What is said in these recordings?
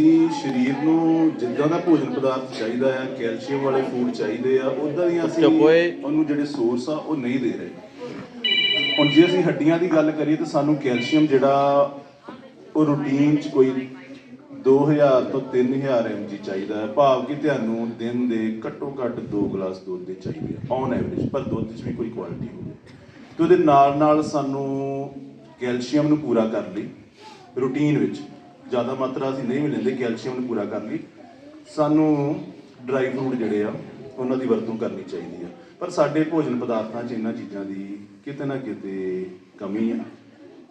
ਅਸੀਂ ਸਰੀਰ ਨੂੰ ਜਿੱਦਾਂ ਦਾ ਭੋਜਨ ਪਦਾਰਥ ਚਾਹੀਦਾ ਆ ਕੈਲਸ਼ੀਅਮ ਵਾਲੇ ਫੂਡ ਚਾਹੀਦੇ ਆ ਉਦਾਂ ਦੀਆਂ ਅਸੀਂ। ਉਹਨੂੰ ਜਿਹੜੇ ਸੋਰਸ ਆ ਉਹ ਨਹੀਂ ਦੇ ਰਹੇ। ਹੁਣ ਜੇ ਅਸੀਂ ਹੱਡੀਆਂ ਦੀ ਗੱਲ ਕਰੀਏ ਤਾਂ ਸਾਨੂੰ ਕੈਲਸ਼ੀਅਮ ਜਿਹੜਾ ਉਹ ਰੂਟੀਨ 'ਚ ਕੋਈ 2000 ਤੋਂ 3000 mg ਚਾਹੀਦਾ ਹੈ। ਭਾਵ ਕਿ ਤੁਹਾਨੂੰ ਦਿਨ ਦੇ ਘੱਟੋ ਘੱਟ 2 ਗਲਾਸ ਦੁੱਧ ਦੇ ਚਾਹੀਦੇ ਆ ਔਨ ਐਵਰੇਜ ਪਰ ਦੁੱਧ 'ਚ ਵੀ ਕੋਈ ਕੁਆਲਿਟੀ ਹੋਵੇ। ਤੇ ਉਹਦੇ ਨਾਲ ਨਾਲ ਸਾਨੂੰ ਕੈਲਸ਼ੀਅਮ ਨੂੰ ਪੂਰਾ ਕਰਨ ਲਈ ਰੂਟੀਨ ਵਿੱਚ ਜ਼ਿਆਦਾ ਮਾਤਰਾ ਅਸੀਂ ਨਹੀਂ ਵੀ ਲੈਂਦੇ, ਕੈਲਸ਼ੀਅਮ ਨੂੰ ਪੂਰਾ ਕਰਨ। ਲਈ ਸਾਨੂੰ ਡਰਾਈ ਫਰੂਟ ਜਿਹੜੇ ਆ, ਉਹਨਾਂ ਦੀ ਵਰਤੋਂ ਕਰਨੀ ਚਾਹੀਦੀ ਆ। ਪਰ ਸਾਡੇ ਭੋਜਨ ਪਦਾਰਥਾਂ 'ਚ ਇਹਨਾਂ ਚੀਜ਼ਾਂ ਦੀ ਕਿਤੇ ਨਾ ਕਿਤੇ ਕਮੀ ਆ।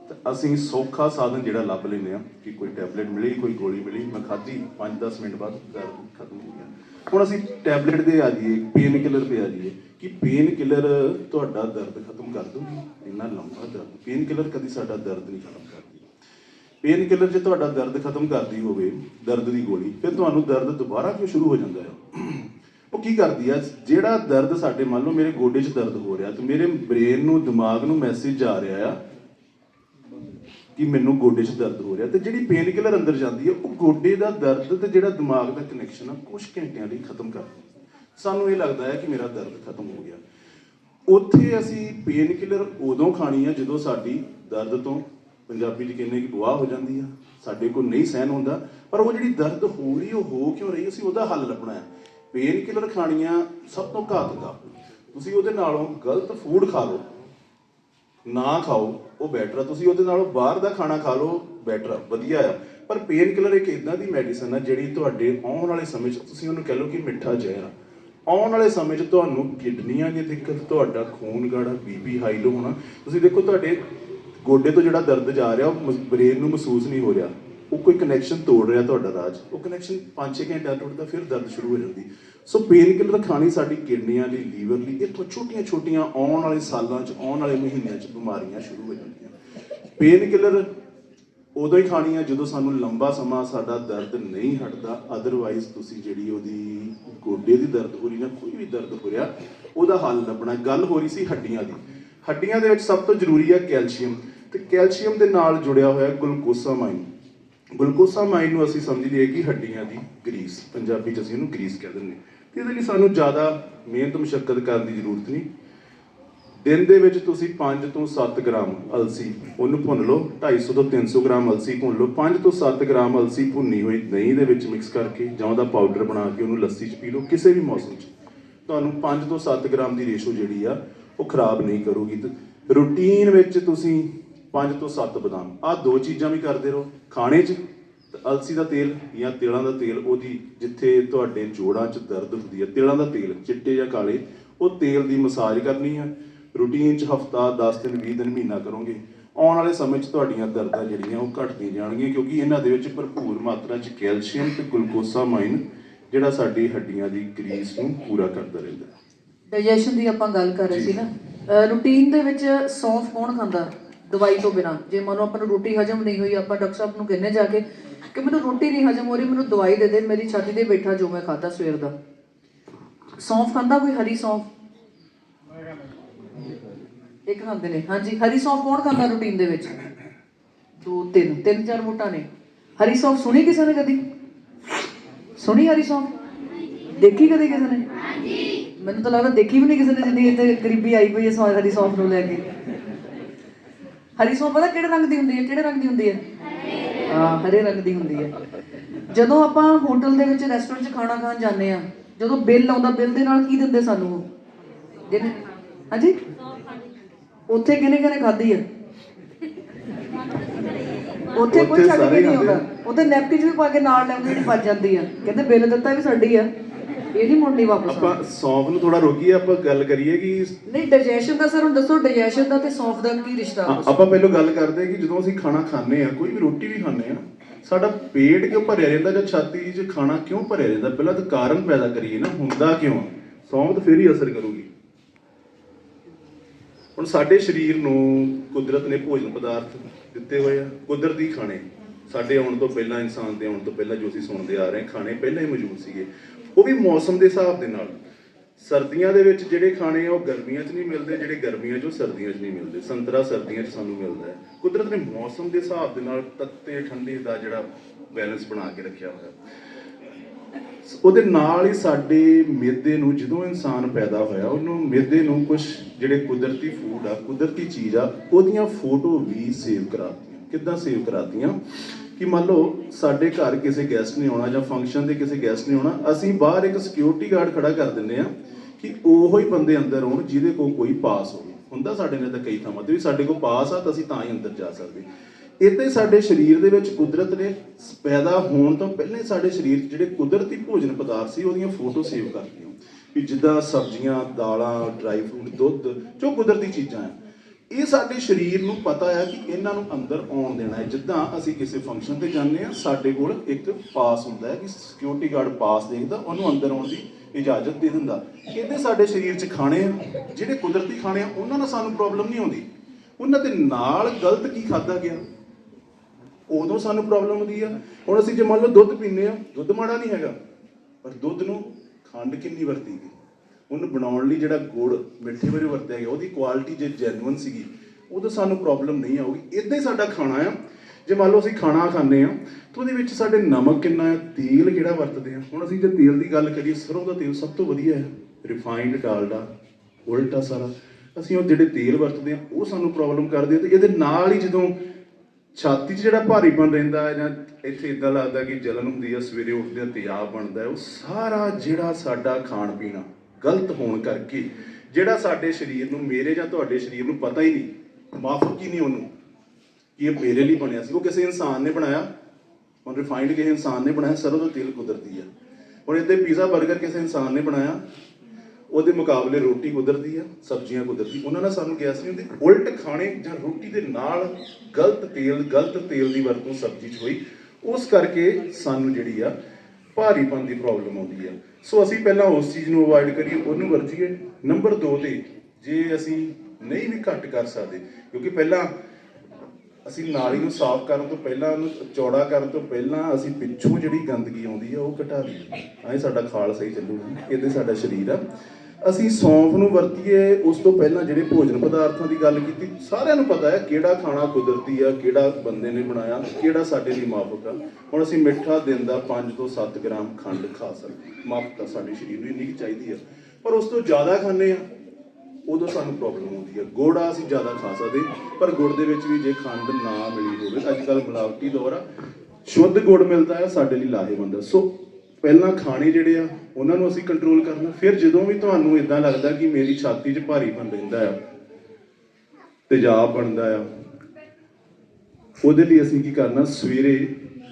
ਤਾਂ ਅਸੀਂ ਸੌਖਾ ਸਾਧਨ ਜਿਹੜਾ ਲੱਭ ਲੈਂਦੇ ਆ ਕਿ ਕੋਈ ਟੈਬਲੇਟ ਮਿਲੀ, ਕੋਈ ਗੋਲੀ ਮਿਲੀ, ਮੈਂ ਖਾਧੀ 5-10 ਮਿੰਟ ਬਾਅਦ ਦਰਦ ਖਤਮ ਹੋ ਗਿਆ। ਹੁਣ ਅਸੀਂ ਟੈਬਲੇਟ ਦੇ ਆ ਜਾਈਏ, ਪੇਨ ਕਿਲਰ ਤੇ ਆ ਜਾਈਏ, ਕਿ ਪੇਨ ਕਿਲਰ ਤੁਹਾਡਾ ਦਰਦ ਖਤਮ ਕਰ ਦੂਗੀ ਇੰਨਾ ਲੰਬਾ ਦਰਦ। ਪੇਨ ਕਿਲਰ ਕਦੀ ਸਾਡਾ ਦਰਦ ਨਹੀਂ ਖਤਮ ਕਰਦੀ ਪੇਨ ਕਿਲਰ ਜੇ ਤੁਹਾਡਾ ਦਰਦ ਖਤਮ ਕਰਦੀ ਹੋਵੇ, ਦਰਦ ਦੀ ਗੋਲੀ, ਫਿਰ ਤੁਹਾਨੂੰ ਦਰਦ ਦੁਬਾਰਾ ਕਿਉਂ ਸ਼ੁਰੂ ਹੋ ਜਾਂਦਾ ਹੈ? ਉਹ ਕੀ ਕਰਦੀ ਆ? ਜਿਹੜਾ ਦਰਦ ਸਾਡੇ, ਮੰਨ ਲਓ ਮੇਰੇ ਗੋਡੇ 'ਚ ਦਰਦ ਹੋ ਰਿਹਾ ਤੇ ਮੇਰੇ ਬ੍ਰੇਨ ਨੂੰ, ਦਿਮਾਗ ਨੂੰ ਮੈਸੇਜ ਜਾ ਰਿਹਾ ਆ ਕਿ ਮੈਨੂੰ ਗੋਡੇ 'ਚ ਦਰਦ ਹੋ ਰਿਹਾ ਤੇ ਜਿਹੜੀ ਪੇਨ ਕਿਲਰ ਅੰਦਰ ਜਾਂਦੀ ਹੈ ਉਹ ਗੋਡੇ ਦਾ ਦਰਦ ਤੇ ਜਿਹੜਾ ਦਿਮਾਗ ਦਾ ਕਨੈਕਸ਼ਨ ਆ ਕੁਝ ਘੰਟਿਆਂ ਲਈ ਖਤਮ ਕਰ ਸਾਨੂੰ ਇਹ ਲੱਗਦਾ ਹੈ ਕਿ ਮੇਰਾ ਦਰਦ ਖਤਮ ਹੋ ਗਿਆ। ਉੱਥੇ ਅਸੀਂ ਪੇਨ ਕਿਲਰ ਉਦੋਂ ਖਾਣੀ ਆ ਜਦੋਂ ਸਾਡੀ ਦਰਦ ਤੋਂ ਪੰਜਾਬੀ ਚ ਕਿੰਨੇ ਕਿ ਬੁਆ ਹੋ ਜਾਂਦੀ ਆ, ਸਾਡੇ ਕੋਲ ਨਹੀਂ ਸਹਿਨ ਹੁੰਦਾ, ਪਰ ਉਹ ਜਿਹੜੀ ਦਰਦ ਹੋ ਰਹੀ, ਉਹ ਹੋ ਕਿਉਂ ਰਹੀ, ਅਸੀਂ ਉਹਦਾ ਹੱਲ ਲੱਭਣਾ ਹੈ। ਪੇਨ ਕਿਲਰ ਖਾਣੀਆਂ ਸਭ ਤੋਂ ਘਾਤਕ ਆ। ਤੁਸੀਂ ਉਹਦੇ ਨਾਲੋਂ ਗਲਤ ਫੂਡ ਖਾ ਲਓ, ਨਾ ਖਾਓ, ਉਹ ਬੈਟਰ ਆ। ਤੁਸੀਂ ਉਹਦੇ ਨਾਲੋਂ ਬਾਹਰ ਦਾ ਖਾਣਾ ਖਾ ਲਓ ਬੈਟਰ ਆ, ਵਧੀਆ ਆ। ਪਰ ਪੇਨ ਕਿਲਰ ਇੱਕ ਇਦਾਂ ਦੀ ਮੈਡੀਸਨ ਆ, ਜਿਹੜੀ ਤੁਹਾਡੇ ਆਉਣ ਵਾਲੇ ਸਮੇਂ 'ਚ, ਤੁਸੀਂ ਉਹਨੂੰ ਕਹਿ ਲਓ ਕਿ ਮਿੱਠਾ ਜ਼ਹਿਰ ਆ। ਆਉਣ ਵਾਲੇ ਸਮੇਂ 'ਚ ਤੁਹਾਨੂੰ ਕਿਡਨੀਆਂ ਦੀ ਦਿੱਕਤ, ਤੁਹਾਡਾ ਖੂਨ ਗਾੜਾ ਬੀਪੀ ਹਾਈ ਲੋ ਹੋਣਾ। ਤੁਸੀਂ ਦੇਖੋ ਤੁਹਾਡੇ ਗੋਡੇ ਤੋਂ ਜਿਹੜਾ ਦਰਦ ਜਾ ਰਿਹਾ, ਉਹ ਬ੍ਰੇਨ ਨੂੰ ਮਹਿਸੂਸ ਨਹੀਂ ਹੋ ਰਿਹਾ। ਉਹ ਕੋਈ ਕਨੈਕਸ਼ਨ ਤੋੜ ਰਿਹਾ ਤੁਹਾਡਾ ਰਾਜ। ਉਹ ਕਨੈਕਸ਼ਨ 5-6 ਘੰਟੇ ਟੁੱਟਦਾ ਫਿਰ ਦਰਦ ਸ਼ੁਰੂ ਹੋ ਜਾਂਦੀ। ਸੋ ਪੇਨ ਕਿਲਰ ਖਾਣੀ ਸਾਡੀ ਕਿਡਨੀਆਂ ਲਈ, ਲੀਵਰ ਲਈ, ਇੱਥੋਂ ਛੋਟੀਆਂ-ਛੋਟੀਆਂ ਆਉਣ ਵਾਲੇ ਸਾਲਾਂ 'ਚ, ਆਉਣ ਵਾਲੇ ਮਹੀਨਿਆਂ 'ਚ ਬਿਮਾਰੀਆਂ ਸ਼ੁਰੂ ਹੋ ਜਾਂਦੀਆਂ। ਪੇਨ ਕਿਲਰ ਉਦੋਂ ਹੀ ਖਾਣੀ ਆ ਜਦੋਂ ਸਾਨੂੰ ਲੰਬਾ ਸਮਾਂ ਸਾਡਾ ਦਰਦ ਨਹੀਂ ਹਟਦਾ। ਅਦਰਵਾਈਜ਼ ਤੁਸੀਂ ਜਿਹੜੀ ਉਹਦੀ ਗੋਡੇ ਦੀ ਦਰਦ ਹੋ ਰਹੀ ਨਾ, ਕੋਈ ਵੀ ਦਰਦ ਹੋ ਰਿਹਾ, ਉਹਦਾ ਹੱਲ ਲੱਭਣਾ। ਗੱਲ ਹੋ ਰਹੀ ਸੀ ਹੱਡੀਆਂ ਦੀ। ਹੱਡੀਆਂ ਦੇ ਵਿੱਚ ਸਭ ਤੋਂ ਜ਼ਰੂਰੀ ਹੈ ਕੈਲਸ਼ੀਅਮ। ਤੇ ਕੈਲਸ਼ੀਅਮ ਦੇ ਨਾਲ ਜੁੜਿਆ ਹੋਇਆ ਗਲੂਕੋਸਾਮਾਈਨ ਗਲੂਕੋਸਾਮਾਈਨ ਨੂੰ ਅਸੀਂ ਸਮਝ ਲਈਏ ਕਿ ਹੱਡੀਆਂ ਦੀ ਗਰੀਸ, ਪੰਜਾਬੀ ਚ ਅਸੀਂ ਇਹਨੂੰ ਗਰੀਸ ਕਹਿ ਦਿੰਦੇ ਹਾਂ। ਤੇ ਇਹਦੇ ਲਈ ਸਾਨੂੰ ਜ਼ਿਆਦਾ ਮਿਹਨਤ ਮੁਸ਼ਕਲ ਕਰਨ ਦੀ ਜ਼ਰੂਰਤ ਨਹੀਂ। ਦਿਨ ਦੇ ਵਿੱਚ ਤੁਸੀਂ 5 ਤੋਂ 7 ਗ੍ਰਾਮ ਅਲਸੀ ਉਹਨੂੰ ਭੁੰਨ ਲਓ 250 ਤੋਂ 300 ਗ੍ਰਾਮ ਅਲਸੀ ਭੁੰਨ ਲਓ। 5 ਤੋਂ 7 ਗ੍ਰਾਮ ਅਲਸੀ ਭੁੰਨੀ ਹੋਈ ਦਹੀਂ ਦੇ ਵਿੱਚ ਮਿਕਸ ਕਰਕੇ ਜਾਂ ਉਹਦਾ ਪਾਊਡਰ ਬਣਾ ਕੇ ਉਹਨੂੰ ਲੱਸੀ 'ਚ ਪੀ ਲਓ, ਕਿਸੇ ਵੀ ਮੌਸਮ 'ਚ। ਤੁਹਾਨੂੰ 5 ਤੋਂ 7 ਗ੍ਰਾਮ ਦੀ ਰੇਸ਼ੋ ਜਿਹੜੀ ਆ, ਉਹ ਖਰਾਬ ਨਹੀਂ ਕਰੂਗੀ। ਰੂਟੀਨ ਵਿੱਚ ਤੁਸੀਂ 5 ਤੋਂ 7 ਬਦਾਮ। ਆਹ ਦੋ ਚੀਜ਼ਾਂ ਵੀ ਕਰਦੇ ਰਹੋ। ਖਾਣੇ 'ਚ ਅਲਸੀ ਦਾ ਤੇਲ ਜਾਂ ਤਿਲਾਂ ਦਾ ਤੇਲ ਉਹਦੀ ਜਿੱਥੇ ਤੁਹਾਡੇ ਜੋੜਾਂ 'ਚ ਦਰਦ ਹੁੰਦੀ ਹੈ ਤਿਲਾਂ ਦਾ ਤੇਲ ਚਿੱਟੇ ਜਾਂ ਕਾਲੇ ਉਹ ਤੇਲ ਦੀ ਮਸਾਜ ਕਰਨੀ ਆ ਰੂਟੀਨ 'ਚ ਹਫਤਾ 10 ਦਿਨ 20 ਦਿਨ ਮਹੀਨਾ ਕਰੋਗੇ। ਆਉਣ ਵਾਲੇ ਸਮੇਂ 'ਚ ਤੁਹਾਡੀਆਂ ਦਰਦਾਂ ਜਿਹੜੀਆਂ ਉਹ ਘਟਦੀਆਂ ਜਾਣਗੀਆਂ ਕਿਉਂਕਿ ਇਹਨਾਂ ਦੇ ਵਿੱਚ ਭਰਪੂਰ ਮਾਤਰਾ 'ਚ ਕੈਲਸ਼ੀਅਮ ਤੇ ਗਲੂਕੋਸਾਮਾਈਨ ਜਿਹੜਾ ਸਾਡੀ ਹੱਡੀਆਂ ਦੀ ਗਰੀਸ ਨੂੰ ਪੂਰਾ ਕਰਦਾ ਰਹਿੰਦਾ। ਹੈ ਡਾਈਜੈਸ਼ਨ ਦੀ ਆਪਾਂ ਗੱਲ ਕਰ ਰਹੇ ਸੀ ਨਾ। ਰੂਟੀਨ ਦੇ ਵਿੱਚ ਸੌਂਫ ਕੌਣ ਖਾਂਦਾ? ਦਵਾਈ ਤੋਂ ਬਿਨਾ। ਜੇ ਮੰਨ ਆਪਾਂ ਨੂੰ ਰੋਟੀ ਹਜਮ ਨਹੀਂ ਹੋਈ ਆਪਾਂ ਡਾਕਟਰ ਸਾਹਿਬ ਨੂੰ ਕਹਿੰਨੇ ਜਾ ਕੇ ਕਿ ਮੈਨੂੰ ਰੋਟੀ ਨਹੀਂ ਹਜਮ ਹੋ ਰਹੀ ਮੈਨੂੰ ਦਵਾਈ ਦੇ ਦੇ ਮੇਰੀ ਛਾਤੀ ਤੇ ਬੈਠਾ ਜੋ ਮੈਂ ਖਾਦਾ ਸਵੇਰ ਦਾ। ਸੌਂਫ ਖਾਂਦਾ ਕੋਈ ਹਰੀ ਸੌਂਫ? ਇੱਕ ਖਾਂਦੇ ਨੇ। ਹਾਂਜੀ ਹਰੀ ਸੌਂਫ ਕੌਣ ਖਾਂਦਾ ਰੂਟੀਨ ਦੇ ਵਿੱਚ? ਦੋ ਤਿੰਨ ਤਿੰਨ ਚਾਰ ਵੋਟਾਂ ਨੇ। ਹਰੀ ਸੌਂਫ ਸੁਣੀ ਕਿਸੇ ਨੇ ਕਦੀ? ਸੁਣੀ ਹਰੀ ਸੌਂਫ? ਦੇਖੀ ਕਦੇ ਕਿਸੇ ਨੇ? ਮੈਨੂੰ ਤਾਂ ਲੱਗਦਾ ਦੇਖੀ ਵੀ ਨਹੀਂ ਕਿਸੇ ਨੇ ਜਿੰਨੀ ਇੱਥੇ ਗਰੀਬੀ ਆਈ ਪਈ ਹੈ ਹਰੀ ਸੌਂਫ ਨੂੰ ਲੈ ਕੇ। ਹਰੀ ਸੌਂਫ ਪਤਾ ਕਿਹੜੇ ਰੰਗ ਦੀ ਹੁੰਦੀ ਹੈ? ਕਿਹੜੇ ਰੰਗ ਦੀ ਹੁੰਦੀ ਹੈ? ਹਾਂ ਹਰੇ ਰੰਗ ਦੀ ਹੁੰਦੀ ਹੈ। ਜਦੋਂ ਆਪਾਂ ਹੋਟਲ ਦੇ ਵਿੱਚ ਰੈਸਟੋਰੈਂਟ 'ਚ ਖਾਣਾ ਖਾਣ ਜਾਂਦੇ ਆ ਜਦੋਂ ਬਿੱਲ ਆਉਂਦਾ ਬਿੱਲ ਦੇ ਨਾਲ ਕੀ ਦਿੰਦੇ ਸਾਨੂੰ ਉਹ? ਜਿਹਨੇ ਹਾਂਜੀ? ਉੱਥੇ ਕਿਹਨੇ ਕਿਹਨੇ ਖਾਧੀ ਆ ਉੱਥੇ ਕੋਈ ਛੱਡ ਕੇ ਨਹੀਂ। ਆਉਂਦਾ ਉੱਥੇ ਨੈਪਕਿਨ ਵੀ ਪਾ ਕੇ ਨਾਲ ਲੈਂਦੇ ਜਿਹੜੀ ਬਚ ਜਾਂਦੀ ਆ। ਕਹਿੰਦੇ ਬਿੱਲ ਦਿੱਤਾ ਵੀ ਸਾਡੀ ਆ। ਇਹ ਨਹੀਂ ਮੁੜਨੀ ਵਾਪਸ ਆਪਾਂ ਸੌਂਫ ਨੂੰ ਥੋੜਾ ਰੋਕੀਏ ਆਪਾਂ ਗੱਲ ਕਰੀਏ ਕਿ ਨਹੀਂ ਡਾਈਜੈਸ਼ਨ ਦਾ ਸਰ ਹੁਣ ਦੱਸੋ ਡਾਈਜੈਸ਼ਨ ਦਾ ਤੇ ਸੌਂਫ ਦਾ ਕੀ ਰਿਸ਼ਤਾ ਹਾਂ, ਆਪਾਂ ਪਹਿਲਾਂ ਗੱਲ ਕਰਦੇ ਹਾਂ ਕਿ ਜਦੋਂ ਅਸੀਂ ਖਾਣਾ ਖਾਂਦੇ ਆ ਕੋਈ ਵੀ ਰੋਟੀ ਵੀ ਖਾਂਦੇ ਆ ਸਾਡਾ ਪੇਟ ਕਿਉਂ ਭਰਿਆ ਰਹਿੰਦਾ ਜਾਂ ਛਾਤੀ 'ਚ ਖਾਣਾ ਕਿਉਂ ਭਰਿਆ ਰਹਿੰਦਾ? ਪਹਿਲਾਂ ਤਾਂ ਕਾਰਨ ਪੈਦਾ ਕਰੀਏ ਨਾ ਹੁੰਦਾ ਕਿਉਂ ਸੌਂਫ ਤਾਂ ਫਿਰ ਹੀ ਅਸਰ ਕਰੂਗੀ। ਹੁਣ ਸਾਡੇ ਸਰੀਰ ਨੂੰ ਕੁਦਰਤ ਨੇ ਭੋਜਨ ਪਦਾਰਥ ਦਿੱਤੇ ਹੋਏ ਆ ਕੁਦਰਤੀ ਖਾਣੇ। ਸਾਡੇ ਆਉਣ ਤੋਂ ਪਹਿਲਾਂ ਇਨਸਾਨ ਦੇ ਆਉਣ ਤੋਂ ਪਹਿਲਾਂ ਜੋ ਅਸੀਂ ਸੁਣਦੇ ਆ ਰਹੇ ਹਾਂ, ਖਾਣੇ ਪਹਿਲਾਂ ਹੀ ਮੌਜੂਦ ਸੀਗੇ। ਉਹ ਵੀ ਮੌਸਮ ਦੇ ਹਿਸਾਬ ਦੇ ਨਾਲ। ਸਰਦੀਆਂ ਦੇ ਵਿੱਚ ਜਿਹੜੇ ਖਾਣੇ ਆ, ਉਹ ਗਰਮੀਆਂ 'ਚ ਨਹੀਂ ਮਿਲਦੇ, ਜਿਹੜੇ ਗਰਮੀਆਂ 'ਚ ਉਹ ਸਰਦੀਆਂ 'ਚ ਨਹੀਂ ਮਿਲਦੇ। ਸੰਤਰਾ ਸਰਦੀਆਂ 'ਚ ਸਾਨੂੰ ਮਿਲਦਾ ਹੈ। ਕੁਦਰਤ ਨੇ ਮੌਸਮ ਦੇ ਹਿਸਾਬ ਦੇ ਨਾਲ ਤੱਤੇ, ਠੰਡੇ ਦਾ ਜਿਹੜਾ ਬੈਲੈਂਸ ਬਣਾ ਕੇ ਰੱਖਿਆ ਹੋਇਆ। ਉਹਦੇ ਨਾਲ ਹੀ ਸਾਡੇ ਮਿਹਦੇ ਨੂੰ, ਜਦੋਂ ਇਨਸਾਨ ਪੈਦਾ ਹੋਇਆ, ਉਹਨੂੰ ਮਿਹਦੇ ਨੂੰ ਕੁਝ ਜਿਹੜੇ ਕੁਦਰਤੀ ਫੂਡ ਆ, ਕੁਦਰਤੀ ਚੀਜ਼ ਆ, ਉਹਦੀਆਂ ਫੋਟੋ ਵੀ ਸੇਵ ਕਰਾਤੀਆਂ। ਕਿੱਦਾਂ ਸੇਵ ਕਰਾਤੀਆਂ? ਕਿ ਮੰਨ ਲਓ ਸਾਡੇ ਘਰ ਕਿਸੇ ਗੈਸਟ ਨੇ ਆਉਣਾ ਜਾਂ ਫੰਕਸ਼ਨ ਦੇ ਕਿਸੇ ਗੈਸਟ ਨੇ ਆਉਣਾ, ਅਸੀਂ ਬਾਹਰ ਇੱਕ ਸਿਕਿਉਰਿਟੀ ਗਾਰਡ ਖੜਾ ਕਰ ਦਿੰਦੇ ਆ ਕਿ ਉਹੋ ਹੀ ਬੰਦੇ ਅੰਦਰ ਆਉਣ ਜਿਹਦੇ ਕੋਲ ਕੋਈ ਪਾਸ ਹੋਵੇ। ਹੁੰਦਾ ਸਾਡੇ ਨੇ ਤਾਂ ਕਈ ਥਾਵਾਂ ਤੇ ਵੀ ਸਾਡੇ ਕੋਲ ਪਾਸ ਆ ਤਾਂ ਅਸੀਂ ਤਾਂ ਹੀ ਅੰਦਰ ਜਾ ਸਕਦੇ। ਇੱਥੇ ਸਾਡੇ ਸਰੀਰ ਦੇ ਵਿੱਚ ਕੁਦਰਤ ਨੇ ਪੈਦਾ ਹੋਣ ਤੋਂ ਪਹਿਲਾਂ ਸਾਡੇ ਸਰੀਰ 'ਚ ਜਿਹੜੇ ਕੁਦਰਤੀ ਭੋਜਨ ਪਦਾਰਥ ਸੀ, ਉਹਦੀਆਂ ਫੋਟੋ ਸੇਵ ਕਰਤੀਆਂ। ਵੀ ਜਿੱਦਾਂ ਸਬਜ਼ੀਆਂ, ਦਾਲਾਂ ਡਰਾਈ ਫਰੂਟ ਦੁੱਧ, ਜੋ ਕੁਦਰਤੀ ਚੀਜ਼ਾਂ ਆ। ਇਹ ਸਾਡੇ ਸਰੀਰ ਨੂੰ ਪਤਾ ਹੈ ਕਿ ਇਹਨਾਂ ਨੂੰ ਅੰਦਰ ਆਉਣ ਦੇਣਾ ਹੈ। ਜਿੱਦਾਂ ਅਸੀਂ ਕਿਸੇ ਫੰਕਸ਼ਨ ਤੇ ਜਾਂਦੇ ਆ ਸਾਡੇ ਕੋਲ ਇੱਕ ਪਾਸ ਹੁੰਦਾ ਹੈ ਕਿ ਸਿਕਿਉਰਿਟੀ ਗਾਰਡ ਪਾਸ ਦੇਖਦਾ, ਉਹਨੂੰ ਅੰਦਰ ਆਉਣ ਦੀ ਇਜਾਜ਼ਤ ਦੇ ਦਿੰਦਾ। ਇਹਦੇ ਸਾਡੇ ਸਰੀਰ 'ਚ ਖਾਣੇ ਆ, ਜਿਹੜੇ ਕੁਦਰਤੀ ਖਾਣੇ ਆ, ਉਹਨਾਂ ਨਾਲ ਸਾਨੂੰ ਪ੍ਰੋਬਲਮ ਨਹੀਂ ਆਉਂਦੀ। ਉਹਨਾਂ ਦੇ ਨਾਲ ਗਲਤ ਕੀ ਖਾਦਾ ਗਿਆ? ਉਦੋਂ ਸਾਨੂੰ ਪ੍ਰੋਬਲਮ ਹੁੰਦੀ ਆ। ਹੁਣ ਅਸੀਂ ਜੇ ਮੰਨ ਲਓ ਦੁੱਧ ਪੀਂਦੇ ਆ, ਦੁੱਧ ਮਾੜਾ ਨਹੀਂ ਹੈਗਾ, ਪਰ ਦੁੱਧ ਨੂੰ ਖੰਡ ਕਿੰਨੀ ਵਰਤੀ ਗਈ ਉਹਨੂੰ ਬਣਾਉਣ ਲਈ ਜਿਹੜਾ ਗੁੜ ਮਿੱਠੇ ਵਰੇ ਵਰਤਿਆ ਗਿਆ, ਉਹਦੀ ਕੁਆਲਿਟੀ ਜੇ ਜੈਨੂਇਨ ਸੀਗੀ ਉਦੋਂ ਸਾਨੂੰ ਪ੍ਰੋਬਲਮ ਨਹੀਂ ਆਊਗੀ। ਇਦਾਂ ਹੀ ਸਾਡਾ ਖਾਣਾ ਆ। ਜੇ ਮੰਨ ਲਓ ਅਸੀਂ ਖਾਣਾ ਖਾਂਦੇ ਆ, ਤਾਂ ਉਹਦੇ ਵਿੱਚ ਸਾਡੇ ਨਮਕ ਕਿੰਨਾ ਹੈ ਤੇਲ ਕਿਹੜਾ ਵਰਤਦੇ ਆ? ਹੁਣ ਅਸੀਂ ਜੇ ਤੇਲ ਦੀ ਗੱਲ ਕਰੀਏ, ਸਰੋਂ ਦਾ ਤੇਲ ਸਭ ਤੋਂ ਵਧੀਆ ਹੈ ਰਿਫਾਈਨਡ ਡਾਲਡਾ, ਉਲਟਾ ਸਾਰਾ। ਅਸੀਂ ਉਹ ਜਿਹੜੇ ਤੇਲ ਵਰਤਦੇ ਆ, ਉਹ ਸਾਨੂੰ ਪ੍ਰੋਬਲਮ ਕਰਦੇ ਆ। ਤੇ ਇਹਦੇ ਨਾਲ ਹੀ ਜਦੋਂ ਛਾਤੀ 'ਚ ਜਿਹੜਾ ਭਾਰੀਪਨ ਰਹਿੰਦਾ ਹੈ ਜਾਂ ਇੱਥੇ ਇਦਾਂ ਲੱਗਦਾ ਕਿ ਜਲਨ ਹੁੰਦੀ ਆ, ਸਵੇਰੇ ਉੱਠਦੇ ਆ ਤੇਜ਼ਾਬ ਬਣਦਾ ਹੈ ਉਹ ਸਾਰਾ ਜਿਹੜਾ ਸਾਡਾ ਖਾਣ ਪੀਣਾ ਗਲਤ ਹੋਣ ਕਰਕੇ, ਜਿਹੜਾ ਸਾਡੇ ਸਰੀਰ ਨੂੰ, ਮੇਰੇ ਜਾਂ ਤੁਹਾਡੇ ਸਰੀਰ ਨੂੰ ਪਤਾ ਹੀ ਨਹੀਂ ਮਾਫਕ ਹੀ ਨਹੀਂ ਉਹਨੂੰ, ਕਿ ਇਹ ਮੇਰੇ ਲਈ ਬਣਿਆ ਸੀ। ਉਹ ਕਿਸੇ ਇਨਸਾਨ ਨੇ ਬਣਾਇਆ। ਹੁਣ ਰਿਫਾਈਨਡ ਕਿਸੇ ਇਨਸਾਨ ਨੇ ਬਣਾਇਆ, ਸਰੋਂ ਦਾ ਤੇਲ ਕੁਦਰਤੀ ਆ। ਹੁਣ ਇੱਥੇ ਪੀਜ਼ਾ 버ਗਰ ਕਿਸੇ ਇਨਸਾਨ ਨੇ ਬਣਾਇਆ। ਉਹਦੇ ਮੁਕਾਬਲੇ ਰੋਟੀ ਕੁਦਰਤੀ ਆ, ਸਬਜ਼ੀਆਂ ਕੁਦਰਤੀ। ਉਹਨਾਂ ਨਾਲ ਸਾਨੂੰ ਗੈਸ ਨਹੀਂ ਹੁੰਦੀ ਉਲਟ ਖਾਣੇ ਜਾਂ ਰੋਟੀ ਦੇ ਨਾਲ ਗਲਤ ਤੇਲ ਗਲਤ ਤੇਲ ਦੀ ਵਰਤੋਂ ਸਬਜ਼ੀ 'ਚ ਹੋਈ। ਉਸ ਕਰਕੇ ਸਾਨੂੰ ਜਿਹੜੀ ਆ ਭਾਰੀਪਨ ਦੀ ਪ੍ਰੋਬਲਮ ਆਉਂਦੀ ਆ। ਸੋ ਅਸੀਂ ਪਹਿਲਾਂ ਉਸ ਚੀਜ਼ ਨੂੰ ਅਵੋਇਡ ਕਰੀਏ, ਉਹਨੂੰ ਵਰਜੀਏ। ਨੰਬਰ 2 ਤੇ, ਜੇ ਅਸੀਂ ਨਹੀਂ ਵੀ ਘੱਟ ਕਰ ਸਕਦੇ, ਕਿਉਂਕਿ ਪਹਿਲਾਂ ਅਸੀਂ ਨਾਲੀ ਨੂੰ ਸਾਫ਼ ਕਰਨ ਤੋਂ ਪਹਿਲਾਂ, ਉਹਨੂੰ ਚੌੜਾ ਕਰਨ ਤੋਂ ਪਹਿਲਾਂ ਅਸੀਂ ਪਿੱਛੋਂ ਜਿਹੜੀ ਗੰਦਗੀ ਆਉਂਦੀ ਆ, ਉਹ ਘਟਾ ਦਈਏ। ਤਾਂ ਹੀ ਸਾਡਾ ਖਾਲ ਸਹੀ ਚੱਲੂਗਾ, ਇਹਦੇ ਸਾਡਾ ਸਰੀਰ ਆ। ਅਸੀਂ ਸੌਂਫ ਨੂੰ ਵਰਤੀਏ, ਉਸ ਤੋਂ ਪਹਿਲਾਂ ਜਿਹੜੇ ਭੋਜਨ ਪਦਾਰਥਾਂ ਦੀ ਗੱਲ ਕੀਤੀ, ਸਾਰਿਆਂ ਨੂੰ ਪਤਾ ਹੈ ਕਿਹੜਾ ਖਾਣਾ ਕੁਦਰਤੀ ਆ, ਕਿਹੜਾ ਬੰਦੇ ਨੇ ਬਣਾਇਆ, ਕਿਹੜਾ ਸਾਡੇ ਲਈ ਮਾਫਕ ਆ। ਹੁਣ ਅਸੀਂ ਮਿੱਠਾ ਦਿਨ ਦਾ 5 ਤੋਂ 7 ਗ੍ਰਾਮ ਖੰਡ ਖਾ ਸਕਦੇ ਮਾਫਕ ਤਾਂ ਸਾਡੇ ਸਰੀਰ ਨੂੰ ਇੰਨੀ ਕੁ ਚਾਹੀਦੀ ਆ। ਪਰ ਉਸ ਤੋਂ ਜ਼ਿਆਦਾ ਖਾਂਦੇ ਆ ਉਦੋਂ ਸਾਨੂੰ ਪ੍ਰੋਬਲਮ ਹੁੰਦੀ ਹੈ ਗੁੜ ਆ, ਅਸੀਂ ਜ਼ਿਆਦਾ ਖਾ ਸਕਦੇ ਪਰ ਗੁੜ ਦੇ ਵਿੱਚ ਵੀ ਜੇ ਖੰਡ ਨਾ ਮਿਲੀ ਹੋਵੇ, ਅੱਜ ਕੱਲ ਮਿਲਾਵਟੀ ਦੌਰ ਆ। ਸ਼ੁੱਧ ਗੁੜ ਮਿਲਦਾ ਹੈ, ਸਾਡੇ ਲਈ ਲਾਹੇਵੰਦ ਸੋ ਪਹਿਲਾਂ ਖਾਣੇ ਜਿਹੜੇ ਆ, ਉਹਨਾਂ ਨੂੰ ਅਸੀਂ ਕੰਟਰੋਲ ਕਰਨਾ। ਫਿਰ ਜਦੋਂ ਵੀ ਤੁਹਾਨੂੰ ਇਦਾਂ ਲੱਗਦਾ ਕਿ ਮੇਰੀ ਛਾਤੀ 'ਚ ਭਾਰੀਪਨ ਰਹਿੰਦਾ ਆ ਤੇਜ਼ਾਬ ਬਣਦਾ ਆ, ਉਹਦੇ ਲਈ ਅਸੀਂ ਕੀ ਕਰਨਾ, ਸਵੇਰੇ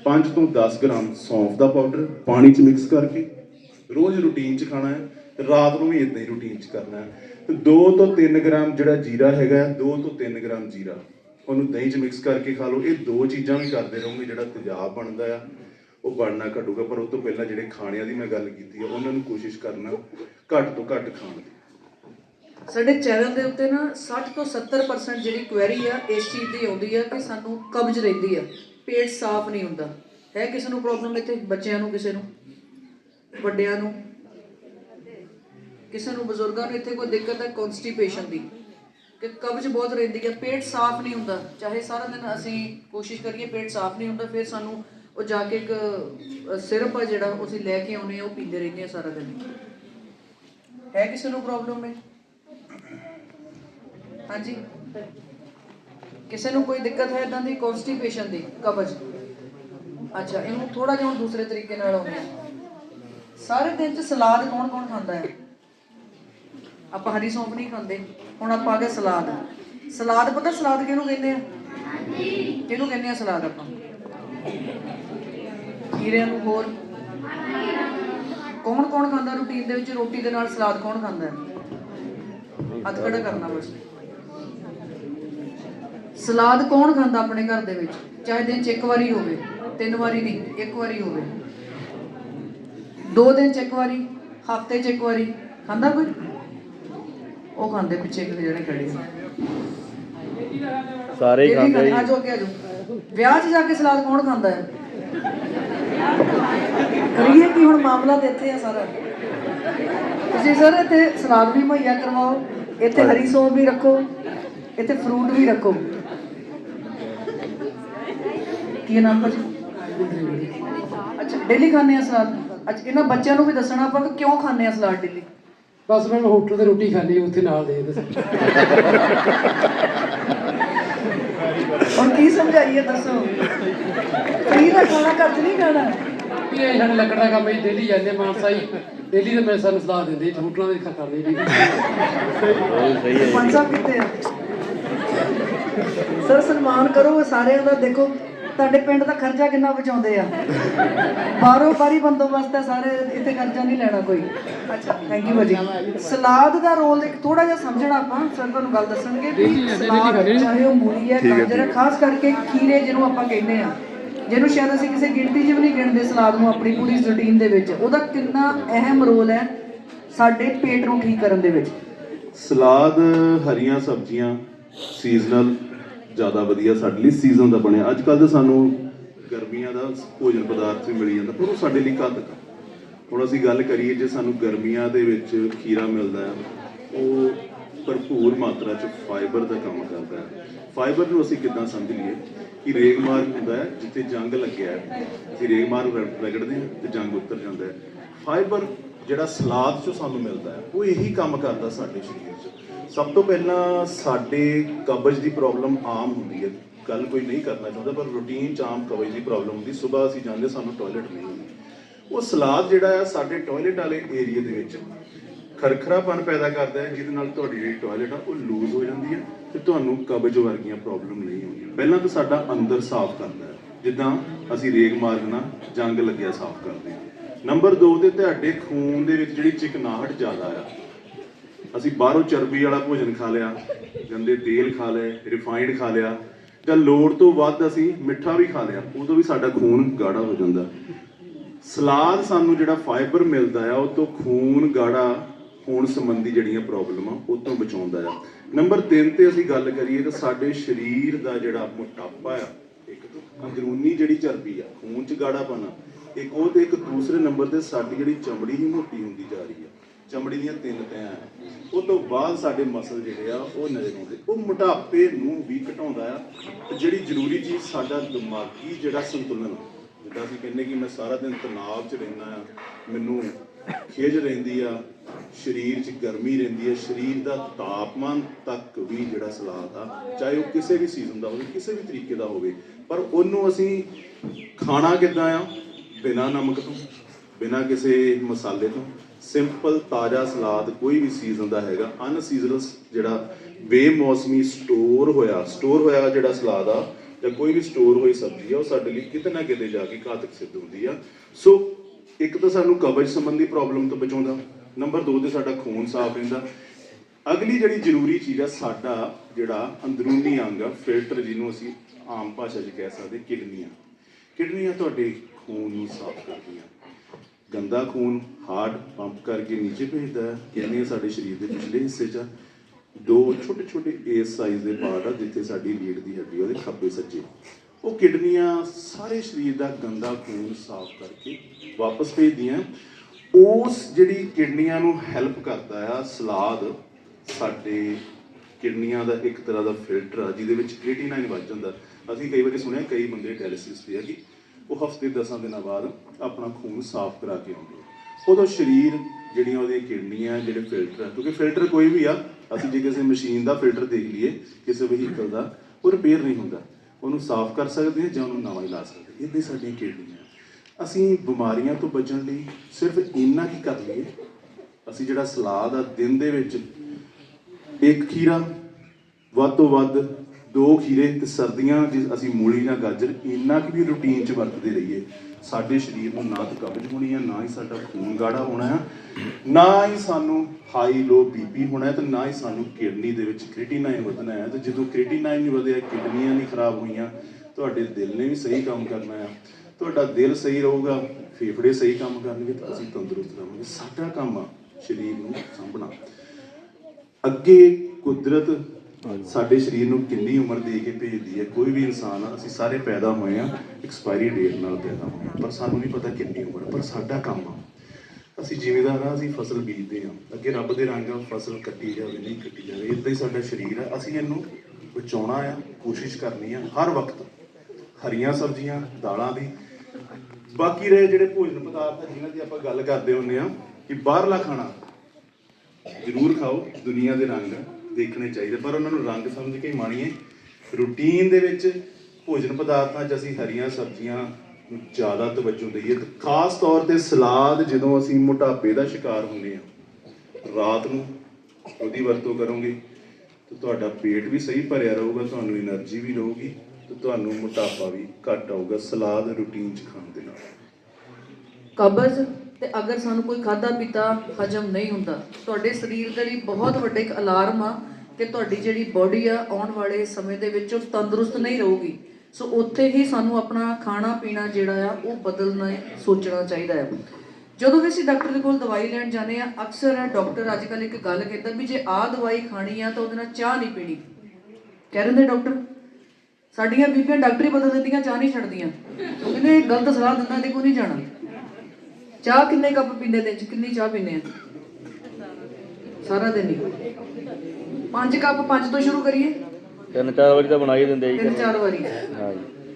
5 ਤੋਂ 10 ਗ੍ਰਾਮ ਸੌਂਫ ਦਾ ਪਾਊਡਰ ਪਾਣੀ 'ਚ ਮਿਕਸ ਕਰਕੇ ਰੋਜ਼ ਰੂਟੀਨ 'ਚ ਖਾਣਾ ਹੈ ਰਾਤ ਨੂੰ ਵੀ ਇਦਾਂ ਹੀ ਰੂਟੀਨ 'ਚ ਕਰਨਾ ਹੈ। ਤੇ 2 ਤੋਂ 3 ਗ੍ਰਾਮ ਜਿਹੜਾ ਜੀਰਾ ਹੈਗਾ 2 ਤੋਂ 3 ਗ੍ਰਾਮ ਜੀਰਾ, ਉਹਨੂੰ ਦਹੀਂ 'ਚ ਮਿਕਸ ਕਰਕੇ ਖਾ ਲਓ। ਇਹ ਦੋ ਚੀਜ਼ਾਂ ਵੀ ਕਰਦੇ ਰਹੋਗੇ ਜਿਹੜਾ ਤੇਜ਼ਾਬ ਬਣਦਾ ਆ। ਉਹ ਬਣਨਾ ਘਟੂਗਾ, ਪਰ ਉਹ ਤੋਂ ਪਹਿਲਾਂ ਜਿਹੜੇ ਖਾਣਿਆਂ ਦੀ ਮੈਂ ਗੱਲ ਕੀਤੀ ਆ, ਉਹਨਾਂ ਨੂੰ ਕੋਸ਼ਿਸ਼ ਕਰਨਾ ਘੱਟ ਤੋਂ ਘੱਟ ਖਾਣ ਦੀ। ਸਾਡੇ ਚੈਨਲ ਦੇ ਉੱਤੇ ਨਾ 60 ਤੋਂ 70% ਜਿਹੜੀ ਕੁਐਰੀ ਆ, ਇਸ ਚੀਜ਼ ਦੀ ਆਉਂਦੀ ਆ ਕਿ ਸਾਨੂੰ ਕਬਜ਼ ਰਹਿੰਦੀ ਆ, ਪੇਟ ਸਾਫ਼ ਨਹੀਂ ਹੁੰਦਾ। ਹੈ ਕਿਸੇ ਨੂੰ ਪ੍ਰੋਬਲਮ ਇੱਥੇ, ਬੱਚਿਆਂ ਨੂੰ, ਕਿਸੇ ਨੂੰ, ਵੱਡਿਆਂ ਨੂੰ? ਕਿਸੇ ਨੂੰ, ਬਜ਼ੁਰਗਾਂ ਨੂੰ ਇੱਥੇ ਕੋਈ ਦਿੱਕਤ ਹੈ ਕਨਸਟੀਪੇਸ਼ਨ ਦੀ? ਕਿ ਕਬਜ਼ ਬਹੁਤ ਰਹਿੰਦੀ ਹੈ ਪੇਟ ਸਾਫ਼ ਨਹੀਂ ਹੁੰਦਾ। ਚਾਹੇ ਸਾਰਾ ਦਿਨ ਅਸੀਂ ਕੋਸ਼ਿਸ਼ ਕਰੀਏ ਪੇਟ ਸਾਫ਼ ਨਹੀਂ ਹੁੰਦਾ, ਫਿਰ ਸਾਨੂੰ ਉਹ ਜਾ ਕੇ ਇੱਕ ਸਿਰਪ ਆ ਜਿਹੜਾ ਅਸੀਂ ਲੈ ਕੇ ਆਉਨੇ ਆ ਉਹ ਪੀਂਦੇ ਰਹਿੰਦੇ ਆ ਸਾਰਾ ਦਿਨ। ਹੈ ਕਿਸੇ ਨੂੰ ਪ੍ਰੋਬਲਮ ਹੈ ਹਾਂਜੀ? ਕਿਸੇ ਨੂੰ ਕੋਈ ਦਿੱਕਤ ਹੈ ਇਦਾਂ ਦੀ? ਕਨਸਟੀਪੇਸ਼ਨ ਦੀ ਕਬਜ਼। ਅੱਛਾ ਇਹਨੂੰ ਥੋੜਾ ਜਿਹਾ ਹੁਣ ਦੂਸਰੇ ਤਰੀਕੇ ਨਾਲ ਆਉਂਦੇ ਸਾਰੇ ਦਿਨ ਚ ਸਲਾਦ ਕੌਣ ਕੌਣ ਖਾਂਦਾ ਹੈ? ਆਪਾਂ ਹਰੀ ਸੌਂਫ ਨਹੀਂ ਖਾਂਦੇ। ਹੁਣ ਆਪਾਂ ਆ ਗਏ ਸਲਾਦ। ਸਲਾਦ ਪਤਾ ਸਲਾਦ ਕਿਹਨੂੰ ਕਹਿੰਦੇ ਆ? ਕਿਹਨੂੰ ਕਹਿੰਦੇ ਆ ਸਲਾਦ ਆਪਾਂ? ਖੀਰਿਆਂ ਨੂੰ ਹੋਰ? ਕੌਣ ਕੌਣ ਖਾਂਦਾ ਰੂਟੀਨ ਦੇ ਵਿੱਚ? ਰੋਟੀ ਦੇ ਨਾਲ ਸਲਾਦ ਕੌਣ ਖਾਂਦਾ? ਹੈ ਹੱਥ ਖੜਾ ਕਰਨਾ ਬਸ। ਸਲਾਦ ਕੌਣ ਖਾਂਦਾ ਆਪਣੇ ਘਰ ਦੇ ਵਿੱਚ? ਚਾਹੇ ਦਿਨ ਚ ਇੱਕ ਵਾਰੀ ਹੋਵੇ ਤਿੰਨ ਵਾਰੀ ਨਹੀਂ ਇੱਕ ਵਾਰੀ ਹੋਵੇ। ਦੋ ਦਿਨ ਚ ਇੱਕ ਵਾਰੀ ਹਫ਼ਤੇ ਚ ਇੱਕ ਵਾਰੀ। ਖਾਂਦਾ ਕੋਈ? ਉਹ ਖਾਂਦੇ ਪਿੱਛੇ ਇੱਕ ਜਿਹੜੇ ਖੜੇ ਸਾਰੇ ਖਾਂਦੇ ਆ। ਜੀ ਅੱਗੇ ਆ ਜਾਓ। ਵਿਆਹ 'ਚ ਜਾ ਕੇ ਸਲਾਦ ਕੌਣ ਖਾਂਦਾ ਹੈ? ਕਰੀਏ ਕੀ ਹੁਣ ਮਾਮਲਾ ਤੇ ਇੱਥੇ ਆ ਸਾਰਾ? ਤੁਸੀਂ ਸਰ ਇੱਥੇ ਸਲਾਦ ਵੀ ਮੁਹੱਈਆ ਕਰਵਾਓ ਇੱਥੇ ਹਰੀ ਸੌਂਫ ਵੀ ਰੱਖੋ ਇੱਥੇ ਫਰੂਟ ਵੀ ਰੱਖੋ। ਕੀ ਨਾਮ ਭਾਜੀ? ਅੱਛਾ ਡੇਲੀ ਖਾਂਦੇ ਆ ਸਲਾਦ? ਅੱਛਾ ਇਹਨਾਂ ਬੱਚਿਆਂ ਨੂੰ ਵੀ ਦੱਸਣਾ ਆਪਾਂ ਕਿ ਕਿਉਂ ਖਾਂਦੇ ਆ ਸਲਾਦ ਡੇਲੀ ਬਸ ਮੈਂ ਹੋਟਲ ਤੇ ਰੋਟੀ ਖਾਣੀ ਉੱਥੇ ਨਾਲ ਦੇ ਸੀ ਹੁਣ ਕੀ ਸਮਝਾਈਏ ਦੱਸੋ? ਫਰੀ ਦਾ ਖਾਣਾ ਘਰ 'ਚ ਨਹੀਂ ਖਾਣਾ। ਵੀ ਇਹ ਸਾਡੇ ਲੱਕੜ ਦਾ ਕੰਮ ਹੈ ਡੇਲੀ ਜਾਂਦੇ ਹਾਂ ਮਾਨਸਾ ਹੀ ਡੇਲੀ ਤੇ ਮੈਂ ਸਾਨੂੰ ਸਲਾਹ ਦਿੰਦੇ ਹੋਟਲਾਂ ਦੇ ਖਾ ਕਰਦੇ ਜੀ। ਪੰਜ ਸਾਹਿਬ ਕਿੱਥੇ ਆ? ਸਰ ਸਨਮਾਨ ਕਰੋ ਸਾਰਿਆਂ ਦਾ ਦੇਖੋ। ਤੁਹਾਡੇ ਪਿੰਡ ਦਾ ਖਰਚਾ ਕਿੰਨਾ ਬਚਾਉਂਦੇ ਆ? ਬਾਹਰੋਂ ਬਾਰੀ ਬੰਦੋਬਸਤ ਹੈ ਸਾਰੇ ਇੱਥੇ ਖਰਚਾ ਨਹੀਂ ਲੈਣਾ ਕੋਈ। ਅੱਛਾ। ਥੈਂਕ ਯੂ ਭਾਜੀ। ਸਲਾਦ ਦਾ ਰੋਲ ਇੱਕ ਥੋੜਾ ਜਿਹਾ ਸਮਝਣਾ ਆਪਾਂ ਸਰ ਤੁਹਾਨੂੰ ਗੱਲ ਦੱਸਣਗੇ ਵੀ ਸਲਾਦ ਚਾਹੇ ਉਹ ਮੂਲੀ ਹੈ ਗਾਜਰ ਹੈ ਖਾਸ ਕਰਕੇ ਖੀਰੇ ਜਿਹਨੂੰ ਆਪਾਂ ਕਹਿੰਦੇ ਆ ਜਿਹਨੂੰ ਸ਼ਾਇਦ ਅਸੀਂ ਕਿਸੇ ਗਿਣਤੀ 'ਚ ਵੀ ਨਹੀਂ ਗਿਣਦੇ ਸਲਾਦ ਨੂੰ ਆਪਣੀ ਪੂਰੀ ਰੁਟੀਨ ਦੇ ਵਿੱਚ। ਉਹਦਾ ਕਿੰਨਾ ਅਹਿਮ ਰੋਲ ਹੈ ਸਾਡੇ ਪੇਟ ਨੂੰ ਠੀਕ ਕਰਨ ਦੇ ਵਿੱਚ। ਸਲਾਦ ਹਰੀਆਂ ਸਬਜ਼ੀਆਂ ਸੀਜ਼ਨਲ ਜ਼ਿਆਦਾ ਵਧੀਆ ਸਾਡੇ ਲਈ ਸੀਜ਼ਨ ਦਾ ਬਣਿਆ। ਅੱਜ ਕੱਲ ਤਾਂ ਸਾਨੂੰ ਗਰਮੀਆਂ ਦਾ ਭੋਜਨ ਪਦਾਰਥ ਵੀ ਮਿਲ ਜਾਂਦਾ, ਪਰ ਉਹ ਸਾਡੇ ਲਈ ਘਾਤਕ ਆ। ਹੁਣ ਅਸੀਂ ਗੱਲ ਕਰੀਏ ਜੇ ਸਾਨੂੰ ਗਰਮੀਆਂ ਦੇ ਵਿੱਚ ਖੀਰਾ ਮਿਲਦਾ ਹੈ, ਉਹ ਭਰਪੂਰ ਮਾਤਰਾ ਚ ਫਾਈਬਰ ਦਾ ਕੰਮ ਕਰਦਾ ਹੈ। ਫਾਈਬਰ ਨੂੰ ਅਸੀਂ ਕਿੱਦਾਂ ਸਮਝ ਲਈਏ? ਕਿ ਰੇਗਮਾਰ ਹੁੰਦਾ ਹੈ, ਜਿੱਥੇ ਜੰਗ ਲੱਗਿਆ ਹੈ। ਅਸੀਂ ਰੇਗਮਾਰ ਰਗੜਦੇ ਹਾਂ ਤੇ ਜੰਗ ਉਤਰ ਜਾਂਦਾ ਹੈ। ਫਾਈਬਰ ਜਿਹੜਾ ਸਲਾਦ ਚੋਂ ਸਾਨੂੰ ਮਿਲਦਾ ਹੈ, ਉਹ ਇਹੀ ਕੰਮ ਕਰਦਾ ਸਾਡੇ ਸਰੀਰ 'ਚ। ਸਭ ਤੋਂ ਪਹਿਲਾਂ ਸਾਡੇ ਕਬਜ਼ ਦੀ ਪ੍ਰੋਬਲਮ ਆਮ ਹੁੰਦੀ ਹੈ। ਗੱਲ ਕੋਈ ਨਹੀਂ ਕਰਨਾ ਚਾਹੁੰਦਾ, ਪਰ ਰੂਟੀਨ 'ਚ ਆਮ ਕਬਜ਼ ਦੀ ਪ੍ਰੋਬਲਮ ਹੁੰਦੀ। ਸਵੇਰ ਅਸੀਂ ਜਾਂਦੇ, ਸਾਨੂੰ ਟਾਇਲਟ ਨਹੀਂ ਹੁੰਦੀ। ਉਹ ਸਲਾਦ ਜਿਹੜਾ ਆ, ਸਾਡੇ ਟਾਇਲਟ ਵਾਲੇ ਏਰੀਆ ਦੇ ਵਿੱਚ ਖਰਖਰਾਪਨ ਪੈਦਾ ਕਰਦਾ ਹੈ, ਜਿਹਦੇ ਨਾਲ ਤੁਹਾਡੀ ਜਿਹੜੀ ਟਾਇਲਟ ਆ, ਉਹ ਲੂਜ਼ ਹੋ ਜਾਂਦੀ ਹੈ ਤੇ ਤੁਹਾਨੂੰ ਕਬਜ਼ ਵਰਗੀਆਂ ਪ੍ਰੋਬਲਮ ਨਹੀਂ ਹੁੰਦੀਆਂ ਪਹਿਲਾਂ ਤਾਂ ਸਾਡਾ ਅੰਦਰ ਸਾਫ਼ ਕਰਦਾ ਹੈ। ਜਿੱਦਾਂ ਅਸੀਂ ਰੇਗ ਮਾਰਨਾ, ਜੰਗ ਲੱਗਿਆ ਸਾਫ਼ ਕਰਦੇ ਹਾਂ। ਨੰਬਰ 2 ਤੇ ਤੁਹਾਡੇ ਖੂਨ ਦੇ ਵਿੱਚ ਜਿਹੜੀ ਚਿਕਨਾਹਟ ਜ਼ਿਆਦਾ ਆ ਅਸੀਂ ਬਾਹਰੋਂ ਚਰਬੀ ਵਾਲਾ ਭੋਜਨ ਖਾ ਲਿਆ, ਗੰਦੇ ਤੇਲ ਖਾ ਲਏ ਰਿਫਾਈਨਡ ਖਾ ਲਿਆ। ਜਾਂ ਲੋੜ ਤੋਂ ਵੱਧ ਅਸੀਂ ਮਿੱਠਾ ਵੀ ਖਾ ਲਿਆ, ਉਦੋਂ ਵੀ ਸਾਡਾ ਖੂਨ ਗਾੜਾ ਹੋ ਜਾਂਦਾ। ਸਲਾਦ ਸਾਨੂੰ ਜਿਹੜਾ ਫਾਈਬਰ ਮਿਲਦਾ ਆ, ਉਹ ਤੋਂ ਖੂਨ ਗਾੜਾ ਹੋਣ ਸੰਬੰਧੀ ਜਿਹੜੀਆਂ ਪ੍ਰੋਬਲਮਾਂ ਉਹ ਤੋਂ ਬਚਾਉਂਦਾ ਆ। ਨੰਬਰ 3 ਤੇ ਅਸੀਂ ਗੱਲ ਕਰੀਏ ਤਾਂ ਸਾਡੇ ਸਰੀਰ ਦਾ ਜਿਹੜਾ ਮੋਟਾਪਾ ਆ, ਇੱਕ ਤਾਂ ਅੰਦਰੂਨੀ ਜਿਹੜੀ ਚਰਬੀ ਆ, ਖੂਨ ਚ ਗਾੜਾ ਆ, ਇੱਕ ਉਹ ਤੇ ਇੱਕ ਦੂਸਰੇ ਨੰਬਰ ਤੇ ਸਾਡੀ ਜਿਹੜੀ ਚਮੜੀ ਹੀ ਮੋਟੀ ਹੁੰਦੀ ਜਾ ਰਹੀ ਆ। ਚਮੜੀ ਦੀਆਂ ਤਿੰਨ ਤਹਿਆਂ ਉਹ ਤੋਂ ਬਾਅਦ ਸਾਡੇ ਮਸਲ ਜਿਹੜੇ ਆ, ਉਹ ਨਜ਼ਰ ਆਉਂਦੇ। ਉਹ ਮੋਟਾਪੇ ਨੂੰ ਵੀ ਘਟਾਉਂਦਾ ਆ। ਤੇ ਜਿਹੜੀ ਜ਼ਰੂਰੀ ਚੀਜ਼ ਸਾਡਾ ਦਿਮਾਗੀ ਜਿਹੜਾ ਸੰਤੁਲਨ, ਜਿੱਦਾਂ ਅਸੀਂ ਕਹਿੰਦੇ ਕਿ ਮੈਂ ਸਾਰਾ ਦਿਨ ਤਣਾਅ 'ਚ ਰਹਿੰਦਾ ਆ, ਮੈਨੂੰ ਖੇਜ ਰਹਿੰਦੀ ਆ, ਸਰੀਰ 'ਚ ਗਰਮੀ ਰਹਿੰਦੀ ਆ, ਸਰੀਰ ਦਾ ਤਾਪਮਾਨ ਤੱਕ ਵੀ ਜਿਹੜਾ ਸਲਾਦ ਆ ਚਾਹੇ ਉਹ ਕਿਸੇ ਵੀ ਸੀਜ਼ਨ ਦਾ ਹੋਵੇ, ਕਿਸੇ ਵੀ ਤਰੀਕੇ ਦਾ ਹੋਵੇ, ਪਰ ਉਹਨੂੰ ਅਸੀਂ ਖਾਣਾ ਕਿੱਦਾਂ ਆ? ਬਿਨਾਂ ਨਮਕ ਤੋਂ, ਬਿਨਾਂ ਕਿਸੇ ਮਸਾਲੇ ਤੋਂ। ਸਿੰਪਲ ਤਾਜ਼ਾ ਸਲਾਦ ਕੋਈ ਵੀ ਸੀਜ਼ਨ ਦਾ ਹੈਗਾ ਅਨਸੀਜ਼ਨਲ ਜਿਹੜਾ ਬੇਮੌਸਮੀ ਸਟੋਰ ਹੋਇਆ ਸਟੋਰ ਹੋਇਆ ਜਿਹੜਾ ਸਲਾਦ ਆ, ਜਾਂ ਕੋਈ ਵੀ ਸਟੋਰ ਹੋਈ ਸਬਜ਼ੀ ਆ, ਉਹ ਸਾਡੇ ਲਈ ਕਿਤੇ ਨਾ ਕਿਤੇ ਜਾ ਕੇ ਘਾਤਕ ਸਿੱਧ ਹੁੰਦੀ ਆ। ਸੋ ਇੱਕ ਤਾਂ ਸਾਨੂੰ ਕਬਜ਼ ਸੰਬੰਧੀ ਪ੍ਰੋਬਲਮ ਤੋਂ ਬਚਾਉਂਦਾ। ਨੰਬਰ 2 ਤੇ ਸਾਡਾ ਖੂਨ ਸਾਫ਼ ਰਹਿੰਦਾ। ਅਗਲੀ ਜਿਹੜੀ ਜ਼ਰੂਰੀ ਚੀਜ਼ ਆ, ਸਾਡਾ ਜਿਹੜਾ ਅੰਦਰੂਨੀ ਅੰਗ ਆ ਫਿਲਟਰ ਜਿਹਨੂੰ ਅਸੀਂ ਆਮ ਭਾਸ਼ਾ 'ਚ ਕਹਿ ਸਕਦੇ, ਕਿਡਨੀਆਂ। ਕਿਡਨੀਆਂ ਤੁਹਾਡੇ ਖੂਨ ਨੂੰ ਸਾਫ਼ ਕਰਦੀਆਂ। ਗੰਦਾ ਖੂਨ ਹਾਰਟ ਪੰਪ ਕਰਕੇ ਨੀਚੇ ਭੇਜਦਾ ਹੈ। ਕਿਡਨੀਆਂ ਸਾਡੇ ਸਰੀਰ ਦੇ ਪਿਛਲੇ ਹਿੱਸੇ 'ਚ ਆ। ਦੋ ਛੋਟੇ ਛੋਟੇ ਏਸ ਸਾਈਜ਼ ਦੇ ਪਾਰਟ ਆ ਜਿੱਥੇ ਸਾਡੀ ਰੀੜ ਦੀ ਹੱਡੀ ਆ, ਉਹਦੇ ਖੱਬੇ ਸੱਜੇ। ਉਹ ਕਿਡਨੀਆਂ ਸਾਰੇ ਸਰੀਰ ਦਾ ਗੰਦਾ ਖੂਨ ਸਾਫ਼ ਕਰਕੇ ਵਾਪਸ ਭੇਜਦੀਆਂ ਉਸ ਜਿਹੜੀ ਕਿਡਨੀਆਂ ਨੂੰ ਹੈਲਪ ਕਰਦਾ ਆ ਸਲਾਦ ਸਾਡੇ ਕਿਡਨੀਆਂ ਦਾ ਇੱਕ ਤਰ੍ਹਾਂ ਦਾ ਫਿਲਟਰ ਆ ਜਿਹਦੇ ਵਿੱਚ ਕ੍ਰੀਏਟਿਨਾਈਨ ਵੱਜ ਜਾਂਦਾ। ਅਸੀਂ ਕਈ ਵਾਰੀ ਸੁਣਿਆ ਕਈ ਬੰਦੇ ਡਾਇਲਿਸਿਸ ਤੇ ਆ ਕਿ ਉਹ ਹਫ਼ਤੇ 10 ਦਿਨਾਂ ਬਾਅਦ ਆਪਣਾ ਖੂਨ ਸਾਫ਼ ਕਰਾ ਕੇ ਆਉਂਦੇ ਉਦੋਂ ਸਰੀਰ ਜਿਹੜੀਆਂ ਉਹਦੀਆਂ ਕਿਡਨੀਆਂ, ਜਿਹੜੇ ਫਿਲਟਰ ਆ, ਕਿਉਂਕਿ ਫਿਲਟਰ ਕੋਈ ਵੀ ਆ, ਅਸੀਂ ਜੇ ਕਿਸੇ ਮਸ਼ੀਨ ਦਾ ਫਿਲਟਰ ਦੇਖ ਲਈਏ, ਕਿਸੇ ਵਹੀਕਲ ਦਾ, ਉਹ ਰਿਪੇਅਰ ਨਹੀਂ ਹੁੰਦਾ। ਉਹਨੂੰ ਸਾਫ਼ ਕਰ ਸਕਦੇ ਹਾਂ ਜਾਂ ਉਹਨੂੰ ਨਵਾਂ ਹੀ ਲਾ ਸਕਦੇ ਹਾਂ। ਇੱਦਾਂ ਸਾਡੀਆਂ ਕਿਡਨੀਆਂ। ਅਸੀਂ ਬਿਮਾਰੀਆਂ ਤੋਂ ਬਚਣ ਲਈ ਸਿਰਫ ਇੰਨਾ ਕੀ ਕਰ ਲਈਏ, ਅਸੀਂ ਜਿਹੜਾ ਸਲਾਦ ਆ, ਦਿਨ ਦੇ ਵਿੱਚ ਇੱਕ ਖੀਰਾ, ਵੱਧ ਤੋਂ ਵੱਧ ਦੋ ਖੀਰੇ ਤੇ ਸਰਦੀਆਂ ਜੇ ਅਸੀਂ ਮੂਲੀ ਜਾਂ ਗਾਜਰ ਇੰਨਾ ਕਿ ਵੀ ਰੂਟੀਨ 'ਚ ਵਰਤਦੇ ਰਹੀਏ ਸਾਡੇ ਸਰੀਰ ਨੂੰ ਨਾ ਤਾਂ ਕਬਜ਼ ਹੋਣੀ ਹੈ, ਨਾ ਹੀ ਸਾਡਾ ਖੂਨ ਗਾੜਾ ਹੋਣਾ ਆ ਨਾ ਹੀ ਸਾਨੂੰ ਹਾਈ ਲੋ ਬੀਪੀ ਹੋਣਾ ਹੈ ਤੇ ਨਾ ਹੀ ਸਾਨੂੰ ਕਿਡਨੀ ਦੇ ਵਿੱਚ ਕ੍ਰੀਟੀਨਾਈਨ ਵਧਣਾ ਹੈ। ਤੇ ਜਦੋਂ ਕ੍ਰੀਟੀਨਾਈਨ ਨਹੀਂ ਵਧਿਆ, ਕਿਡਨੀਆਂ ਨਹੀਂ ਖਰਾਬ ਹੋਈਆਂ, ਤੁਹਾਡੇ ਦਿਲ ਨੇ ਵੀ ਸਹੀ ਕੰਮ ਕਰਨਾ ਆ ਤੁਹਾਡਾ ਦਿਲ ਸਹੀ ਰਹੂਗਾ, ਫੇਫੜੇ ਸਹੀ ਕੰਮ ਕਰਨਗੇ ਤਾਂ ਅਸੀਂ ਤੰਦਰੁਸਤ ਰਹਾਂਗੇ। ਸਾਡਾ ਕੰਮ ਆ ਸਰੀਰ ਨੂੰ ਸਾਂਭਣਾ। ਅੱਗੇ ਕੁਦਰਤ ਸਾਡੇ ਸਰੀਰ ਨੂੰ ਕਿੰਨੀ ਉਮਰ ਦੇ ਕੇ ਭੇਜਦੀ ਹੈ ਕੋਈ ਵੀ ਇਨਸਾਨ ਆ, ਅਸੀਂ ਸਾਰੇ ਪੈਦਾ ਹੋਏ ਆ ਐਕਸਪਾਇਰੀ ਡੇਟ ਨਾਲ ਪੈਦਾ ਹੋਏ ਆ। ਪਰ ਸਾਨੂੰ ਨਹੀਂ ਪਤਾ ਕਿੰਨੀ ਉਮਰ ਹੈ, ਪਰ ਸਾਡਾ ਕੰਮ ਆ। ਅਸੀਂ ਜ਼ਿਮੀਦਾਰ ਆ ਅਸੀਂ ਫਸਲ ਬੀਜਦੇ ਆ। ਅੱਗੇ ਰੱਬ ਦੇ ਰੰਗ ਆ ਫਸਲ ਕੱਟੀ ਜਾਵੇ ਨਹੀਂ ਕੱਟੀ ਜਾਵੇ ਇਦਾਂ ਹੀ ਸਾਡਾ ਸਰੀਰ ਆ। ਅਸੀਂ ਇਹਨੂੰ ਬਚਾਉਣਾ ਆ ਕੋਸ਼ਿਸ਼ ਕਰਨੀ ਆ ਹਰ ਵਕਤ। ਹਰੀਆਂ ਸਬਜ਼ੀਆਂ ਦਾਲਾਂ ਦੀ ਬਾਕੀ ਰਹੇ ਜਿਹੜੇ ਭੋਜਨ ਪਦਾਰਥ ਆ ਜਿਨ੍ਹਾਂ ਦੀ ਆਪਾਂ ਗੱਲ ਕਰਦੇ ਹੁੰਨੇ ਆ ਕਿ ਬਾਹਰਲਾ ਖਾਣਾ ਜ਼ਰੂਰ ਖਾਓ ਦੁਨੀਆ ਦੇ ਰੰਗ ਦੇਖਣੇ ਚਾਹੀਦੇ, ਪਰ ਉਹਨਾਂ ਨੂੰ ਰੰਗ ਸਮਝ ਕੇ ਮਾਣੀਏ। ਰੂਟੀਨ ਦੇ ਵਿੱਚ ਭੋਜਨ ਪਦਾਰਥਾਂ 'ਚ ਅਸੀਂ ਹਰੀਆਂ ਸਬਜ਼ੀਆਂ ਨੂੰ ਜ਼ਿਆਦਾ ਤਵੱਜੋ ਦਈਏ ਤੇ ਖਾਸ ਤੌਰ ਤੇ ਸਲਾਦ ਜਦੋਂ ਅਸੀਂ ਮੋਟਾਪੇ ਦਾ ਸ਼ਿਕਾਰ ਹੁੰਦੇ ਆ ਰਾਤ ਨੂੰ ਉਹਦੀ ਵਰਤੋਂ ਕਰੋਗੇ ਤੇ ਤੁਹਾਡਾ ਪੇਟ ਵੀ ਸਹੀ ਭਰਿਆ ਰਹੂਗਾ, ਤੁਹਾਨੂੰ એનર્ਜੀ ਵੀ ਰਹੂਗੀ ਤੇ ਤੁਹਾਨੂੰ ਮੋਟਾਪਾ ਵੀ ਘਟ ਆਊਗਾ ਸਲਾਦ ਰੂਟੀਨ 'ਚ ਖਾਣ ਦੇ ਨਾਲ। ਕਬਜ਼ ਤੇ ਅਗਰ ਸਾਨੂੰ ਕੋਈ ਖਾਦਾ ਪੀਤਾ ਹਜਮ ਨਹੀਂ ਹੁੰਦਾ, ਤੁਹਾਡੇ ਸਰੀਰ ਦੇ ਲਈ ਬਹੁਤ ਵੱਡਾ ਇੱਕ ਅਲਾਰਮ ਆ ਕਿ ਤੁਹਾਡੀ ਜਿਹੜੀ ਬਾਡੀ ਆ, ਆਉਣ ਵਾਲੇ ਸਮੇਂ ਦੇ ਵਿੱਚ ਉਹ ਤੰਦਰੁਸਤ ਨਹੀਂ ਰਹੂਗੀ। ਸੋ ਉੱਥੇ ਹੀ ਸਾਨੂੰ ਆਪਣਾ ਖਾਣਾ ਪੀਣਾ ਜਿਹੜਾ ਆ, ਉਹ ਬਦਲਣਾ ਸੋਚਣਾ ਚਾਹੀਦਾ ਹੈ। ਜਦੋਂ ਵੀ ਅਸੀਂ ਡਾਕਟਰ ਦੇ ਕੋਲ ਦਵਾਈ ਲੈਣ ਜਾਂਦੇ ਆ, ਅਕਸਰ ਡਾਕਟਰ ਅੱਜ ਕੱਲ੍ਹ ਇੱਕ ਗੱਲ ਕਹਿੰਦਾ ਵੀ ਜੇ ਆਹ ਦਵਾਈ ਖਾਣੀ ਆ ਤਾਂ ਉਹਦੇ ਨਾਲ ਚਾਹ ਨਹੀਂ ਪੀਣੀ। ਕਹਿ ਰਹੇ ਨੇ ਡਾਕਟਰ ਸਾਡੀਆਂ ਬੀਬੀਆਂ ਡਾਕਟਰ ਹੀ ਬਦਲ ਦਿੰਦੀਆਂ, ਚਾਹ ਨਹੀਂ ਛੱਡਦੀਆਂ। ਉਹ ਕਹਿੰਦੇ ਗਲਤ ਸਲਾਹ ਦਿੰਦਾ ਤੇ ਕੋਈ ਨਹੀਂ ਜਾਣਾ। ਚਾਹ ਕਿੰਨੇ ਕੱਪ ਪੀਂਦੇ ਦਿਨ ਚ? ਕਿੰਨੀ ਚਾਹ ਪੀਂਦੇ ਆ? ਸਾਰਾ ਦਿਨ ਹੀ। ਪੰਜ ਕੱਪ ਪੰਜ ਤੋਂ ਸ਼ੁਰੂ ਕਰੀਏ? ਤਿੰਨ ਚਾਰ ਵਾਰੀ ਤਾਂ ਬਣਾ ਹੀ ਦਿੰਦੇ ਜੀ ਤਿੰਨ ਚਾਰ ਵਾਰੀ। ਹਾਂ ਜੀ।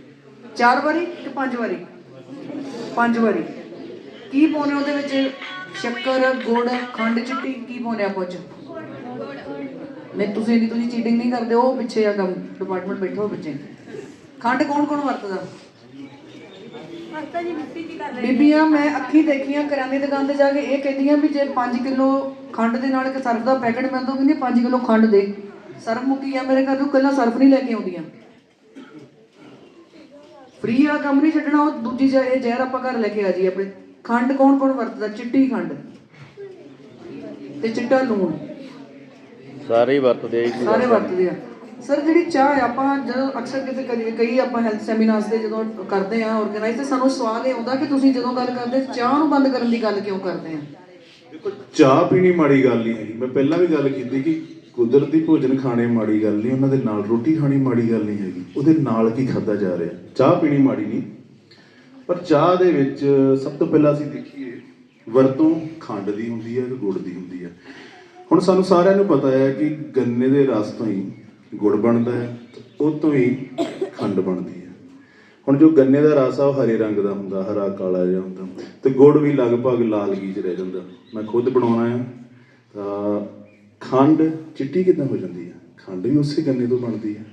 ਚਾਰ ਵਾਰੀ ਕਿ ਪੰਜ ਵਾਰੀ? ਪੰਜ ਵਾਰੀ। ਕੀ ਪਾਉਣੇ ਉਹਦੇ ਵਿੱਚ? ਸ਼ੱਕਰ ਗੁੜ ਖੰਡ ਚਿੱਟੀ ਕੀ ਪਾਉਣੇ ਆਪਾਂ ਚ? ਨਹੀਂ ਤੁਸੀਂ ਨਹੀਂ ਤੁਸੀਂ ਚੀਟਿੰਗ ਨਹੀਂ ਕਰਦੇ ਉਹ ਪਿੱਛੇ ਆ ਕੰਮ ਡਿਪਾਰਟਮੈਂਟ ਬੈਠਾ ਪਿੱਛੇ ਖੰਡ ਕੌਣ ਕੌਣ ਵਰਤਦਾ? ਮਾਸਟਰ ਜੀ ਮਿੱਟੀ ਦੀ ਕਰ ਰਹੇ ਬੀਬੀਆਂ ਮੈਂ ਅੱਖੀ ਦੇਖੀਆਂ ਕਰਿਆਨੇ ਦੀ ਦੁਕਾਨ ਤੇ ਜਾ ਕੇ ਇਹ ਕਹਿੰਦੀਆਂ ਵੀ ਜੇ 5 ਕਿਲੋ ਖੰਡ ਦੇ ਨਾਲ ਇੱਕ ਸਰਫ ਦਾ ਪੈਕੇਟ ਮਿਲਦਾ ਕਹਿੰਦੀ 5 ਕਿਲੋ ਖੰਡ ਦੇ। ਸਰਫ ਮੁੱਕੀ ਆ ਮੇਰੇ ਘਰ ਨੂੰ ਕੱਲਾ ਸਰਫ ਨਹੀਂ ਲੈ ਕੇ ਆਉਂਦੀਆਂ। ਫ੍ਰੀ ਵਾਲਾ ਕੰਮ ਨਹੀਂ ਛੱਡਣਾ ਉਹ ਦੂਜੀ ਜ- ਇਹ ਜ਼ਹਿਰ ਆਪਾਂ ਘਰ ਲੈ ਕੇ ਆ ਜੀ ਆਪਣੇ। ਖੰਡ ਕੌਣ ਕੌਣ ਵਰਤਦਾ? ਚਿੱਟੀ ਖੰਡ ਤੇ ਚਿੱਟਾ ਲੂਣ। ਸਾਰੇ ਹੀ ਵਰਤਦੇ ਆ ਜੀ। ਸਾਰੇ ਵਰਤਦੇ ਆ। ਸਰ, ਜਿਹੜੀ ਚਾਹ ਹੈ, ਆਪਾਂ ਜਦੋਂ ਅਕਸਰ ਕਿਤੇ ਕਦੀ ਕਈ ਆਪਾਂ ਹੈਲਥ ਸੈਮੀਨਾਰਸ ਤੇ ਜਦੋਂ ਕਰਦੇ ਆ ਆਰਗੇਨਾਈਜ਼ ਤੇ ਸਾਨੂੰ ਸਵਾਲ ਇਹ ਆਉਂਦਾ ਕਿ ਤੁਸੀਂ ਜਦੋਂ ਗੱਲ ਕਰਦੇ, ਚਾਹ ਨੂੰ ਬੰਦ ਕਰਨ ਦੀ ਗੱਲ ਕਿਉਂ ਕਰਦੇ ਆ ਦੇਖੋ, ਚਾਹ ਪੀਣੀ ਮਾੜੀ ਗੱਲ ਨਹੀਂ ਹੈਗੀ। ਮੈਂ ਪਹਿਲਾਂ ਵੀ ਗੱਲ ਕੀਤੀ ਕਿ ਕੁਦਰਤੀ ਭੋਜਨ ਖਾਣੇ ਮਾੜੀ ਗੱਲ ਨਹੀਂ, ਉਹਨਾਂ ਦੇ ਨਾਲ ਰੋਟੀ ਖਾਣੀ ਮਾੜੀ ਗੱਲ ਨਹੀਂ ਹੈਗੀ। ਉਹਦੇ ਨਾਲ ਕੀ ਖਾਦਾ ਜਾ ਰਿਹਾ? ਚਾਹ ਪੀਣੀ ਮਾੜੀ ਨਹੀਂ। ਪਰ ਚਾਹ ਦੇ ਵਿੱਚ ਸਭ ਤੋਂ ਪਹਿਲਾਂ ਅਸੀਂ ਦੇਖੀਏ, ਵਰਤੋਂ ਖੰਡ ਦੀ ਹੁੰਦੀ ਹੈ ਤੇ ਗੁੜ ਦੀ ਹੁੰਦੀ ਹੈ। ਹੁਣ ਸਾਨੂੰ ਸਾਰਿਆਂ ਨੂੰ ਪਤਾ ਹੈ ਕਿ ਗੰਨੇ ਦੇ ਰਸ ਤੋਂ ਹੀ ਗੁੜ ਬਣਦਾ ਹੈ ਉਹ ਤੋਂ ਹੀ ਖੰਡ ਬਣਦੀ ਹੈ। ਹੁਣ ਜੋ ਗੰਨੇ ਦਾ ਰਸ ਆ, ਉਹ ਹਰੇ ਰੰਗ ਦਾ ਹੁੰਦਾ, ਹਰਾ, ਕਾਲਾ ਜਿਹਾ ਹੁੰਦਾ। ਤੇ ਗੁੜ ਵੀ ਲਗਭਗ ਲਾਲ ਗੀਜ ਰਹਿ ਜਾਂਦਾ। ਮੈਂ ਖੁਦ ਬਣਾਉਣਾ ਆ, ਤਾਂ ਖੰਡ ਚਿੱਟੀ ਕਿੱਦਾਂ ਹੋ ਜਾਂਦੀ ਹੈ? ਖੰਡ ਵੀ ਉਸੇ ਗੰਨੇ ਤੋਂ ਬਣਦੀ ਹੈ।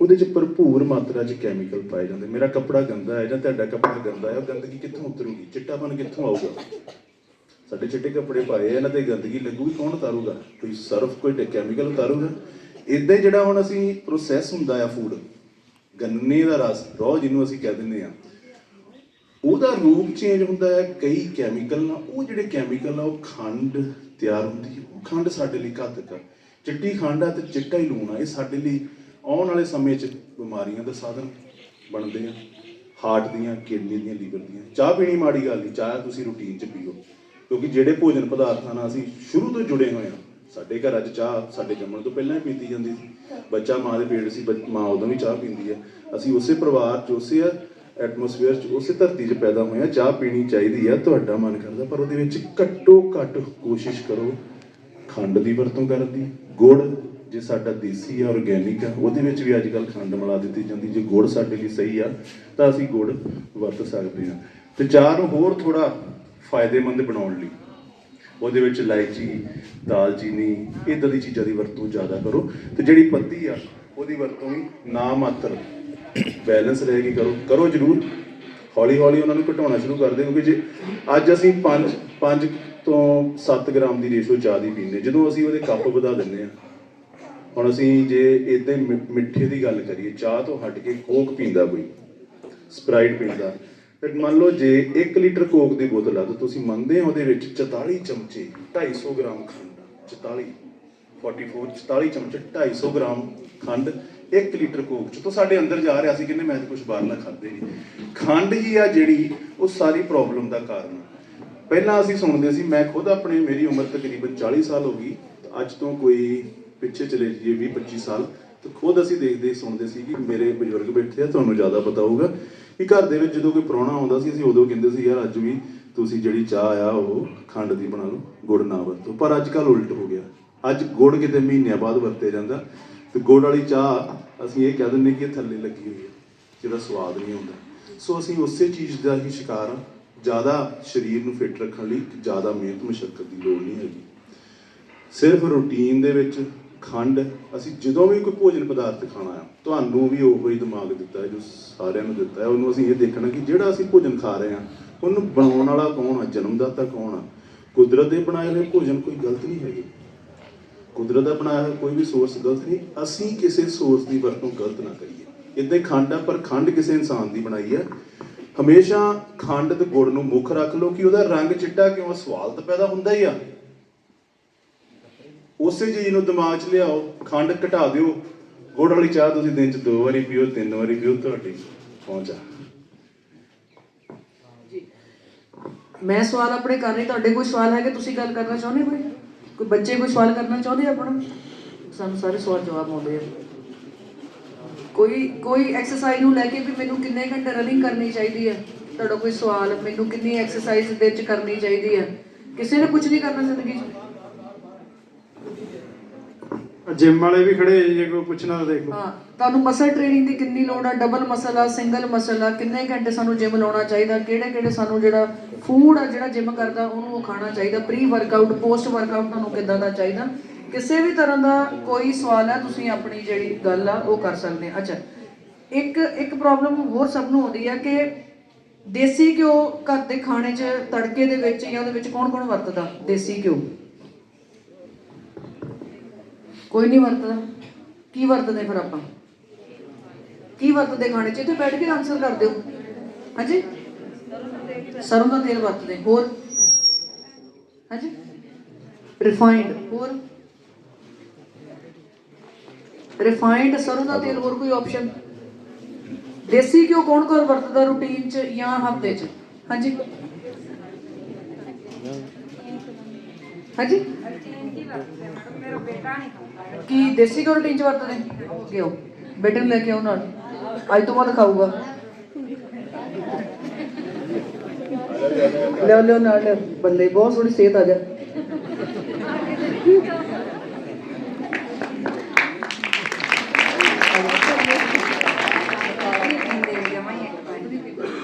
ਉਹਦੇ ਚ ਭਰਪੂਰ ਮਾਤਰਾ ਚ ਕੈਮੀਕਲ ਪਾਏ ਜਾਂਦੇ। ਮੇਰਾ ਕੱਪੜਾ ਗੰਦਾ ਹੈ ਜਾਂ ਤੁਹਾਡਾ ਕੱਪੜਾ ਗੰਦਾ ਹੈ, ਉਹ ਗੰਦਗੀ ਕਿੱਥੋਂ ਉਤਰੂਗੀ? ਚਿੱਟਾਪਨ ਕਿੱਥੋਂ ਆਊਗਾ? ਸਾਡੇ ਚਿੱਟੇ ਕੱਪੜੇ ਪਾਏ ਇਹਨਾਂ ਤੇ ਗੰਦਗੀ ਲੱਗੂਗੀ, ਕੌਣ ਉਤਾਰੂਗਾ? ਕੋਈ ਸਰਫ, ਕੋਈ ਕੈਮੀਕਲ ਉਤਾਰੂਗਾ? ਇਦਾਂ ਜਿਹੜਾ ਹੁਣ ਅਸੀਂ ਪ੍ਰੋਸੈਸ ਹੁੰਦਾ ਆ ਫੂਡ ਗੰਨੇ ਦਾ ਰਸ ਰੋ ਜਿਹਨੂੰ ਅਸੀਂ ਕਹਿ ਦਿੰਦੇ ਆ, ਉਹਦਾ ਰੂਪ ਚੇਂਜ ਹੁੰਦਾ ਹੈ, ਕਈ ਕੈਮੀਕਲ ਨਾਲ, ਉਹ ਜਿਹੜੇ ਕੈਮੀਕਲ ਆ, ਉਹ ਖੰਡ ਤਿਆਰ ਹੁੰਦੀ ਹੈ, ਉਹ ਖੰਡ ਸਾਡੇ ਲਈ ਘਾਤਕ ਆ। ਚਿੱਟੀ ਖੰਡ ਆ ਤੇ ਚਿੱਟਾ ਹੀ ਲੂਣ ਆ, ਇਹ ਸਾਡੇ ਲਈ ਆਉਣ ਵਾਲੇ ਸਮੇਂ 'ਚ ਬਿਮਾਰੀਆਂ ਦਾ ਸਾਧਨ ਬਣਦੇ ਆ। ਹਾਰਟ ਦੀਆਂ ਕਿਡਨੀ ਦੀਆਂ ਲੀਵਰ ਦੀਆਂ। ਚਾਹ ਪੀਣੀ ਮਾੜੀ ਗੱਲ ਨਹੀਂ ਚਾਹ ਤੁਸੀਂ ਰੂਟੀਨ 'ਚ ਪੀਓ, ਕਿਉਂਕਿ ਜਿਹੜੇ ਭੋਜਨ ਪਦਾਰਥਾਂ ਨਾਲ ਅਸੀਂ ਸ਼ੁਰੂ ਤੋਂ ਜੁੜੇ ਹੋਏ ਆ ਸਾਡੇ ਘਰਾਂ 'ਚ ਚਾਹ ਸਾਡੇ ਜੰਮਣ ਤੋਂ ਪਹਿਲਾਂ ਹੀ ਪੀਤੀ ਜਾਂਦੀ ਸੀ। ਬੱਚਾ ਮਾਂ ਦੇ ਪੇਟ ਸੀ, ਬੱਚ- ਮਾਂ ਉਦੋਂ ਵੀ ਚਾਹ ਪੀਂਦੀ ਹੈ ਅਸੀਂ ਉਸੇ ਪਰਿਵਾਰ 'ਚ, ਉਸੇ ਐਟਮੋਸਫੇਅਰ 'ਚ, ਉਸੇ ਧਰਤੀ 'ਚ ਪੈਦਾ ਹੋਏ ਆ। ਚਾਹ ਪੀਣੀ ਚਾਹੀਦੀ ਆ, ਤੁਹਾਡਾ ਮਨ ਕਰਦਾ, ਪਰ ਉਹਦੇ ਵਿੱਚ ਘੱਟੋ ਘੱਟ ਕੋਸ਼ਿਸ਼ ਕਰੋ, ਖੰਡ ਦੀ ਵਰਤੋਂ ਕਰਨ ਦੀ। ਗੁੜ ਜੇ ਸਾਡਾ ਦੇਸੀ ਆ ਆਰਗੇਨਿਕ ਆ, ਉਹਦੇ ਵਿੱਚ ਵੀ ਅੱਜ ਕੱਲ ਖੰਡ ਮਿਲਾ ਦਿੱਤੀ ਜਾਂਦੀ। ਜੇ ਗੁੜ ਸਾਡੇ ਲਈ ਸਹੀ ਆ, ਤਾਂ ਅਸੀਂ ਗੁੜ ਵਰਤ ਸਕਦੇ ਆ। ਤੇ ਚਾਹ ਨੂੰ ਹੋਰ ਥੋੜਾ ਫਾਇਦੇਮੰਦ ਬਣਾਉਣ ਲਈ ਉਹਦੇ ਵਿੱਚ ਇਲਾਇਚੀ ਦਾਲਚੀਨੀ ਇਦਾਂ ਦੀ ਚੀਜ਼ਾਂ ਦੀ ਵਰਤੋਂ ਜ਼ਿਆਦਾ ਕਰੋ। ਤੇ ਜਿਹੜੀ ਪੱਤੀ ਆ, ਉਹਦੀ ਵਰਤੋਂ ਵੀ ਨਾ ਮਾਤਰ ਬੈਲੈਂਸ ਰਹਿ ਕੇ ਕਰੋ। ਕਰੋ ਜ਼ਰੂਰ। ਹੌਲੀ ਹੌਲੀ ਉਹਨਾਂ ਨੂੰ ਘਟਾਉਣਾ ਸ਼ੁਰੂ ਕਰ ਦਿਓ, ਕਿਉਂਕਿ ਜੇ ਅੱਜ ਅਸੀਂ 5 5 ਤੋਂ 7 ਗ੍ਰਾਮ ਦੀ ਰੇਸ਼ੋ ਚਾਹ ਦੀ ਪੀਂਦੇ ਜਦੋਂ ਅਸੀਂ ਉਹਦੇ ਕੱਪ ਵਧਾ ਦਿੰਦੇ ਆ ਹੁਣ ਅਸੀਂ ਜੇ ਇਦਾਂ ਮਿੱਠੇ ਦੀ ਗੱਲ ਕਰੀਏ, ਚਾਹ ਤੋਂ ਹਟ ਕੇ ਕੋਕ ਪੀਂਦਾ ਕੋਈ, ਸਪਰਾਈਟ ਪੀਂਦਾ ਤੇ ਮੰਨ ਲਓ ਜੇ 1 ਲੀਟਰ ਕੋਕ ਦੀ ਬੋਤਲ ਆ, ਤਾਂ ਤੁਸੀਂ ਮੰਨਦੇ ਹੋ ਉਹਦੇ ਵਿੱਚ 44 ਚਮਚੇ 250 ਗ੍ਰਾਮ ਖੰਡ 44 44 44 ਚਮਚੇ 250 ਗ੍ਰਾਮ ਖੰਡ 1 ਲੀਟਰ ਕੋਕ ਚ। ਤਾਂ ਸਾਡੇ ਅੰਦਰ ਜਾ ਰਿਹਾ ਸੀ ਕਿੰਨੇ ਮੈਂ ਕੁਝ ਬਾਹਰ ਨਾ ਖਾਦੇ ਨਹੀਂ ਖੰਡ ਹੀ ਆ ਜਿਹੜੀ, ਉਹ ਸਾਰੀ ਪ੍ਰੋਬਲਮ ਦਾ ਕਾਰਨ ਪਹਿਲਾਂ ਅਸੀਂ ਸੁਣਦੇ ਸੀ, ਮੈਂ ਖੁਦ ਆਪਣੇ, ਮੇਰੀ ਉਮਰ ਤਕਰੀਬਨ 40 ਸਾਲ ਹੋ ਗਈ, ਅੱਜ ਤੋਂ ਕੋਈ ਪਿੱਛੇ ਚਲੇ ਜਾਈਏ 20 25 ਸਾਲ, ਤਾਂ ਖੁਦ ਅਸੀਂ ਦੇਖਦੇ ਸੁਣਦੇ ਸੀ ਕਿ ਮੇਰੇ ਬਜ਼ੁਰਗ ਬੈਠੇ ਆ, ਤੁਹਾਨੂੰ ਜ਼ਿਆਦਾ ਪਤਾ ਹੋਊਗਾ। ਕਿ ਘਰ ਦੇ ਵਿੱਚ ਜਦੋਂ ਕੋਈ ਪ੍ਰਾਹੁਣਾ ਆਉਂਦਾ ਸੀ, ਅਸੀਂ ਉਦੋਂ ਕਹਿੰਦੇ ਸੀ, ਯਾਰ, ਅੱਜ ਵੀ ਤੁਸੀਂ ਜਿਹੜੀ ਚਾਹ ਆ, ਉਹ ਖੰਡ ਦੀ ਬਣਾ ਲਓ, ਗੁੜ ਨਾ ਵਰਤੋ। ਪਰ ਅੱਜ ਕੱਲ ਉਲਟ ਹੋ ਗਿਆ। ਅੱਜ ਗੁੜ ਕਿਤੇ ਮਹੀਨਿਆਂ ਬਾਅਦ ਵਰਤੇ ਜਾਂਦਾ ਤੇ ਗੁੜ ਵਾਲੀ ਚਾਹ ਅਸੀਂ ਇਹ ਕਹਿ ਦਿੰਦੇ ਕਿ ਥੱਲੇ ਲੱਗੀ ਹੋਈ ਹੈ ਜਿਹਦਾ ਸਵਾਦ ਨਹੀਂ ਹੁੰਦਾ ਸੋ ਅਸੀਂ ਉਸੇ ਚੀਜ਼ ਦਾ ਹੀ ਸ਼ਿਕਾਰ ਹਾਂ ਜ਼ਿਆਦਾ ਸਰੀਰ ਨੂੰ ਫਿੱਟ ਰੱਖਣ ਲਈ ਜ਼ਿਆਦਾ ਮਿਹਨਤ ਮੁਸ਼ਕਲ ਦੀ ਲੋੜ ਨਹੀਂ ਹੈਗੀ। ਸਿਰਫ ਰੂਟੀਨ ਦੇ ਵਿੱਚ ਖੰਡ, ਅਸੀਂ ਜਦੋਂ ਵੀ ਕੋਈ ਭੋਜਨ ਪਦਾਰਥ ਖਾਣਾ ਆ, ਤੁਹਾਨੂੰ ਵੀ ਉਹੋ ਹੀ ਦਿਮਾਗ ਦਿੱਤਾ ਜੋ ਸਾਰਿਆਂ ਨੂੰ ਦਿੱਤਾ ਹੈ। ਉਹਨੂੰ ਅਸੀਂ ਇਹ ਦੇਖਣਾ ਕਿ ਜਿਹੜਾ ਅਸੀਂ ਭੋਜਨ ਖਾ ਰਹੇ ਹਾਂ ਉਹਨੂੰ ਬਣਾਉਣ ਵਾਲਾ ਕੌਣ ਆ? ਜਨਮਦਾਤਾ ਕੌਣ ਆ? ਕੁਦਰਤ ਦੇ ਬਣਾਏ ਹੋਏ ਭੋਜਨ ਕੋਈ ਗਲਤ ਨਹੀਂ ਹੈਗੇ। ਕੁਦਰਤ ਦਾ ਬਣਾਇਆ ਹੋਇਆ ਕੋਈ ਵੀ ਸੋਰਸ ਗਲਤ ਨਹੀਂ। ਅਸੀਂ ਕਿਸੇ ਸੋਰਸ ਦੀ ਵਰਤੋਂ ਗਲਤ ਨਾ ਕਰੀਏ। ਇਦਾਂ ਖੰਡ ਆ, ਪਰ ਖੰਡ ਕਿਸੇ ਇਨਸਾਨ ਦੀ ਬਣਾਈ ਹੈ ਹਮੇਸ਼ਾ ਖੰਡ ਤੇ ਗੁੜ ਨੂੰ ਮੁੱਖ ਰੱਖ ਲਓ ਕਿ ਉਹਦਾ ਰੰਗ ਚਿੱਟਾ ਕਿਉਂ ਸਵਾਲ ਤਾਂ ਪੈਦਾ ਹੁੰਦਾ ਹੀ ਆ। ਉਸੇ ਚੀਜ਼ ਨੂੰ ਦਿਮਾਗ 'ਚ ਲਿਆਓ, ਖੰਡ ਘਟਾ ਦਿਓ, ਗੁੜ ਵਾਲੀ ਚਾਹ ਤੁਸੀਂ ਦਿਨ 'ਚ ਦੋ ਵਾਰੀ ਪੀਓ, ਤਿੰਨ ਵਾਰੀ ਪੀਓ, ਤੁਹਾਡੀ ਪਹੁੰਚ ਮੈਂ ਸਵਾਲ ਆਪਣੇ ਕਰ ਰਹੀ, ਤੁਹਾਡੇ ਕੋਈ ਸਵਾਲ ਹੈ ਕਿ ਤੁਸੀਂ ਗੱਲ ਕਰਨਾ ਚਾਹੁੰਦੇ ਕੋਈ? ਕੋਈ ਬੱਚੇ ਕੋਈ ਸਵਾਲ ਕਰਨਾ ਚਾਹੁੰਦੇ ਆਪਣਾ ਸਾਨੂੰ ਸਾਰੇ ਸਵਾਲ ਜਵਾਬ ਆਉਂਦੇ ਆ। ਕੋਈ ਕੋਈ ਐਕਸਰਸਾਈਜ਼ ਨੂੰ ਲੈ ਕੇ ਵੀ ਮੈਨੂੰ ਕਿੰਨੇ ਘੰਟੇ ਰਨਿੰਗ ਕਰਨੀ ਚਾਹੀਦੀ ਹੈ ਤੁਹਾਡਾ ਕੋਈ ਸਵਾਲ, ਮੈਨੂੰ ਕਿੰਨੀ ਐਕਸਰਸਾਈਜ਼ ਦੇ ਵਿੱਚ ਕਰਨੀ ਚਾਹੀਦੀ ਹੈ ਕਿਸੇ ਨੇ ਕੁਝ ਨਹੀਂ ਕਰਨਾ ਜ਼ਿੰਦਗੀ 'ਚ। ਜਿਮ ਵਾਲੇ ਵੀ ਖੜੇ ਜੇ ਕੋਈ ਪੁੱਛਣਾ ਤਾਂ ਦੇਖੋ ਹਾਂ, ਤੁਹਾਨੂੰ ਮਸਲ ਟ੍ਰੇਨਿੰਗ ਦੀ ਕਿੰਨੀ ਲੋੜ ਆ? ਡਬਲ ਮਸਲ ਆ ਸਿੰਗਲ ਮਸਲ ਆ? ਕਿੰਨੇ ਘੰਟੇ ਸਾਨੂੰ ਜਿਮ ਲਾਉਣਾ ਚਾਹੀਦਾ? ਕਿਹੜੇ ਕਿਹੜੇ ਸਾਨੂੰ ਜਿਹੜਾ ਫੂਡ ਆ, ਜਿਹੜਾ ਜਿਮ ਕਰਦਾ, ਉਹਨੂੰ ਖਾਣਾ ਚਾਹੀਦਾ? ਪ੍ਰੀ ਵਰਕਆਊਟ ਪੋਸਟ ਵਰਕਆਊਟ ਤੁਹਾਨੂੰ ਕਿੱਦਾਂ ਦਾ ਚਾਹੀਦਾ? ਕਿਸੇ ਵੀ ਤਰ੍ਹਾਂ ਦਾ ਕੋਈ ਸਵਾਲ ਹੈ ਤੁਸੀਂ ਆਪਣੀ ਜਿਹੜੀ ਗੱਲ ਆ, ਉਹ ਕਰ ਸਕਦੇ ਆ। ਅੱਛਾ, ਇੱਕ ਇੱਕ ਪ੍ਰੋਬਲਮ ਹੋਰ ਸਭ ਨੂੰ ਆਉਂਦੀ ਆ ਕਿ ਦੇਸੀ ਘਿਓ ਘਰ ਦੇ ਖਾਣੇ 'ਚ ਤੜਕੇ ਦੇ ਵਿੱਚ ਜਾਂ ਉਹਦੇ ਵਿੱਚ ਕੌਣ ਕੌਣ ਵਰਤਦਾ? ਦੇਸੀ ਘਿਓ। ਕੋਈ ਨਹੀਂ ਵਰਤਦਾ। ਕੀ ਵਰਤਦੇ ਫਿਰ ਆਪਾਂ? ਕੀ ਵਰਤਦੇ ਖਾਣੇ ਚ? ਇੱਥੇ ਬੈਠ ਕੇ ਆਨਸਰ ਕਰ ਦਿਓ। ਹਾਂਜੀ? ਸਰੋਂ ਦਾ ਤੇਲ ਵਰਤਦੇ। ਹੋਰ? ਹਾਂਜੀ? ਰਿਫਾਈਨਡ ਹੋਰ? ਰਿਫਾਈਨਡ ਸਰੋਂ ਦਾ ਤੇਲ ਹੋਰ ਕੋਈ ਆਪਸ਼ਨ ਦੇਸੀ ਘਿਓ ਕੌਣ ਕੌਣ ਵਰਤਦਾ ਰੂਟੀਨ ਚ ਜਾਂ ਹਫ਼ਤੇ ਚ? ਹਾਂਜੀ? ਹਾਂਜੀ? ਕੀ ਦੇਸੀ ਘਿਓ ਰੂਟੀਨ ਵਰਤਦੇ? ਕਿਉਂ ਬੇਟੇ ਨੂੰ ਲੈ ਕੇ ਆਓ ਨਾਲ। ਅੱਜ ਤੋਂ ਬਾਅਦ ਖਾਊਗਾ। ਲਿਓ ਲਿਓ ਨਾਲ ਲਿਓ। ਬਹੁਤ ਸੋਹਣੀ ਸਿਹਤ ਆ ਜਾ।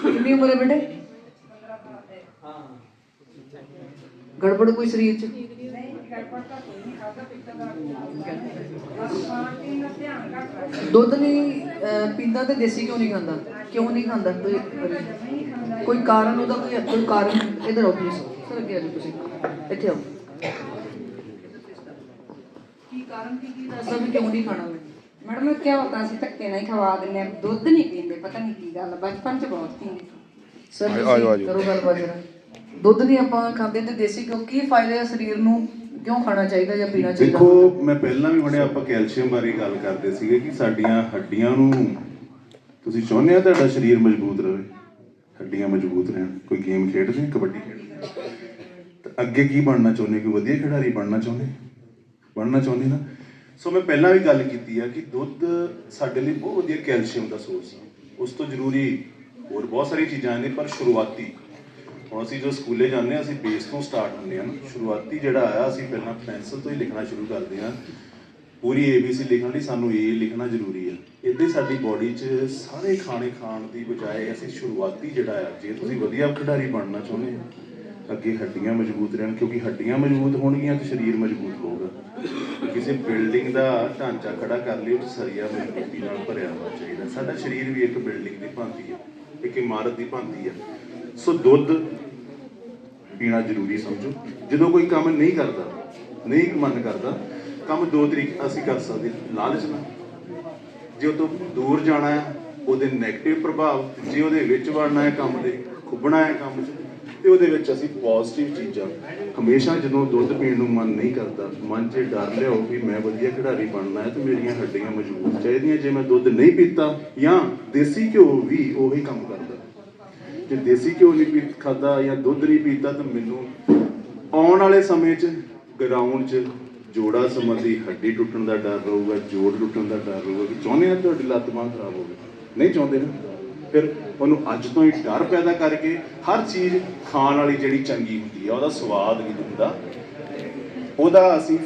ਕਿੰਨੀ ਉਮਰ ਹੈ ਬੇਟੇ? ਗੜਬੜ ਕੋਈ ਸਰੀਰ ਚ? ਦੁੱਧ ਨਹੀਂ ਪੀਂਦਾ ਤੇ ਦੇਸੀ ਕਿਉਂ ਨਹੀਂ ਖਾਂਦਾ? ਕਿਉਂ ਨਹੀਂ ਖਾਂਦਾ? ਕੋਈ ਕੋਈ ਕਾਰਨ ਉਹਦਾ ਕੋਈ ਕੋਈ ਕਾਰਨ ਇਧਰ ਆਓ ਪਲੀਜ਼ ਸਰ ਅੱਗੇ ਆ ਜਾਓ ਤੁਸੀਂ। ਇੱਥੇ ਆਓ। ਕੀ ਕਾਰਨ ਕੀ ਕੀ ਦੱਸਦਾ ਵੀ ਕਿਉਂ ਨਹੀਂ ਖਾਣਾ ਮੈਡਮ ਕੀ ਹੁੰਦਾ ਸੀ ਧੱਕੇ ਨਾਲ ਹੀ ਖਵਾ ਦਿੰਦੇ ਆ ਦੁੱਧ ਨਹੀਂ ਪੀਂਦੇ ਪਤਾ ਨਹੀਂ ਕੀ ਗੱਲ ਬਚਪਨ ਚ ਬਹੁਤ ਪੀਂਦੇ ਸੀ। ਸਰ ਕਰੋ ਗੱਲਬਾਤ ਜਰਾ। ਦੁੱਧ ਨਹੀਂ ਆਪਾਂ ਖਾਂਦੇ ਤੇ ਦੇਸੀ ਕਿਉਂ ਕੀ ਫਾਇਦੇ ਆ ਸਰੀਰ ਨੂੰ? ਕਿਉਂ ਖਾਣਾ ਚਾਹੀਦਾ ਜਾਂ ਪੀਣਾ ਚਾਹੀਦਾ? ਦੇਖੋ ਮੈਂ ਪਹਿਲਾਂ ਵੀ ਹੁਣੇ ਆਪਾਂ ਕੈਲਸ਼ੀਅਮ ਬਾਰੇ ਗੱਲ ਕਰਦੇ ਸੀਗੇ ਕਿ ਸਾਡੀਆਂ ਹੱਡੀਆਂ ਨੂੰ ਤੁਸੀਂ ਚਾਹੁੰਦੇ ਆ ਤੁਹਾਡਾ ਸਰੀਰ ਮਜ਼ਬੂਤ ਰਹੇ? ਹੱਡੀਆਂ ਮਜ਼ਬੂਤ ਰਹਿਣ। ਕੋਈ ਗੇਮ ਖੇਡਦੇ? ਆ, ਕਬੱਡੀ ਖੇਡਦੇ? ਤਾਂ ਅੱਗੇ ਕੀ ਬਣਨਾ ਚਾਹੁੰਦੇ? ਕੋਈ ਵਧੀਆ ਖਿਡਾਰੀ ਬਣਨਾ ਚਾਹੁੰਦੇ? ਬਣਨਾ ਚਾਹੁੰਦੇ ਨਾ? ਸੋ ਮੈਂ ਪਹਿਲਾਂ ਵੀ ਗੱਲ ਕੀਤੀ ਆ ਕਿ ਦੁੱਧ ਸਾਡੇ ਲਈ ਬਹੁਤ ਵਧੀਆ ਕੈਲਸ਼ੀਅਮ ਦਾ ਸੋਰਸ ਆ। ਉਸ ਤੋਂ ਜ਼ਰੂਰੀ ਹੋਰ ਬਹੁਤ ਸਾਰੀਆਂ ਚੀਜ਼ਾਂ ਨੇ ਪਰ ਸ਼ੁਰੂਆਤੀ ਹੁਣ ਅਸੀਂ ਜੋ ਸਕੂਲੇ ਜਾਂਦੇ ਹਾਂ, ਅਸੀਂ ਬੇਸ ਤੋਂ ਸਟਾਰਟ ਹੁੰਦੇ ਹਾਂ ਨਾ। ਸ਼ੁਰੂਆਤੀ ਜਿਹੜਾ ਆਇਆ, ਅਸੀਂ ਪਹਿਲਾਂ ਪੈਨਸਲ ਤੋਂ ਹੀ ਲਿਖਣਾ ਸ਼ੁਰੂ ਕਰਦੇ ਹਾਂ। ਪੂਰੀ ABC ਲਿਖਣ ਲਈ ਸਾਨੂੰ A ਲਿਖਣਾ ਜ਼ਰੂਰੀ ਹੈ। ਇੱਦਾਂ ਸਾਡੀ ਬਾਡੀ 'ਚ ਸਾਰੇ ਖਾਣੇ ਖਾਣ ਦੀ ਬਜਾਏ ਅਸੀਂ ਸ਼ੁਰੂਆਤੀ ਜਿਹੜਾ ਆ, ਜੇ ਤੁਸੀਂ ਵਧੀਆ ਖਿਡਾਰੀ ਬਣਨਾ ਚਾਹੁੰਦੇ ਹੋ, ਅੱਗੇ ਹੱਡੀਆਂ ਮਜ਼ਬੂਤ ਰਹਿਣ, ਕਿਉਂਕਿ ਹੱਡੀਆਂ ਮਜ਼ਬੂਤ ਹੋਣਗੀਆਂ ਤਾਂ ਸਰੀਰ ਮਜ਼ਬੂਤ ਹੋਊਗਾ। ਕਿਸੇ ਬਿਲਡਿੰਗ ਦਾ ਢਾਂਚਾ ਖੜਾ ਕਰ ਲਈ ਉਹ ਸਰੀਆ ਮਜ਼ਬੂਤੀ ਨਾਲ ਭਰਿਆ ਹੋਣਾ ਚਾਹੀਦਾ। ਸਾਡਾ ਸਰੀਰ ਵੀ ਇੱਕ ਬਿਲਡਿੰਗ ਦੀ ਭਾਂਤੀ ਹੈ, ਇੱਕ ਇਮਾਰਤ ਦੀ ਭਾਂਤੀ ਹੈ। ਸੋ ਦੁੱਧ ਪੀਣਾ ਜ਼ਰੂਰੀ ਸਮਝੋ। ਜਦੋਂ ਕੋਈ ਕੰਮ ਨਹੀਂ ਕਰਦਾ, ਨਹੀਂ ਮਨ ਕਰਦਾ, ਕੰਮ ਦੋ ਤਰੀਕੇ ਅਸੀਂ ਕਰ ਸਕਦੇ ਲਾਲਚ ਨਾਲ। ਜੇ ਉਹ ਤੋਂ ਦੂਰ ਜਾਣਾ ਹੈ, ਉਹਦੇ 네ਗੇਟਿਵ ਪ੍ਰਭਾਵ, ਜੇ ਉਹਦੇ ਵਿੱਚ ਵੜਨਾ ਹੈ ਕੰਮ ਦੇ, ਖੁੱਬਣਾ ਹੈ ਕੰਮ 'ਚ, ਤੇ ਉਹਦੇ ਵਿੱਚ ਅਸੀਂ ਪੋਜ਼ਿਟਿਵ ਚੀਜ਼ਾਂ। ਹਮੇਸ਼ਾ ਜਦੋਂ ਦੁੱਧ ਪੀਣ ਨੂੰ ਮਨ ਨਹੀਂ ਕਰਦਾ, ਮਨ 'ਚ ਡਰ ਲਿਆਓ ਵੀ ਮੈਂ ਵਧੀਆ ਖਿਡਾਰੀ ਬਣਨਾ ਹੈ ਤੇ ਮੇਰੀਆਂ ਹੱਡੀਆਂ ਮਜ਼ਬੂਤ ਚਾਹੀਦੀਆਂ। ਜੇ ਮੈਂ ਦੁੱਧ ਨਹੀਂ ਪੀਤਾ ਜਾਂ ਦੇਸੀ ਘਿਓ ਵੀ ਉਹੀ ਕੰਮ ਕਰਦਾ। ਜੇ ਦੇਸੀ ਘਿਓ ਨਹੀਂ ਪੀ ਖਾਦਾ ਜਾਂ ਦੁੱਧ ਨਹੀਂ ਪੀਤਾ ਤਾਂ ਮੈਨੂੰ ਆਉਣ ਵਾਲੇ ਸਮੇਂ 'ਚ, ਗਰਾਊਂਡ 'ਚ ਜੋੜਾ ਸੰਬੰਧੀ ਹੱਡੀ ਟੁੱਟਣ ਦਾ ਡਰ ਰਹੂਗਾ, ਜੋੜ ਟੁੱਟਣ ਦਾ ਡਰ ਰਹੂਗਾ ਕਿ ਚਾਹੁੰਦੇ ਆ ਤੁਹਾਡੀ ਲੱਤ ਬਾਂਹ ਖਰਾਬ ਹੋਵੇ। ਨਹੀਂ ਚਾਹੁੰਦੇ ਨਾ। ਫਿਰ ਉਹਨੂੰ ਅੱਜ ਤੋਂ ਹੀ ਡਰ ਪੈਦਾ ਕਰਕੇ ਹਰ ਚੀਜ਼ ਖਾਣ ਵਾਲੀ ਜਿਹੜੀ ਚੰਗੀ ਹੁੰਦੀ ਆ, ਉਹਦਾ ਸਵਾਦ ਨਹੀਂ ਦਿੰਦਾ। ਉਹਦਾ ਅਸੀਂ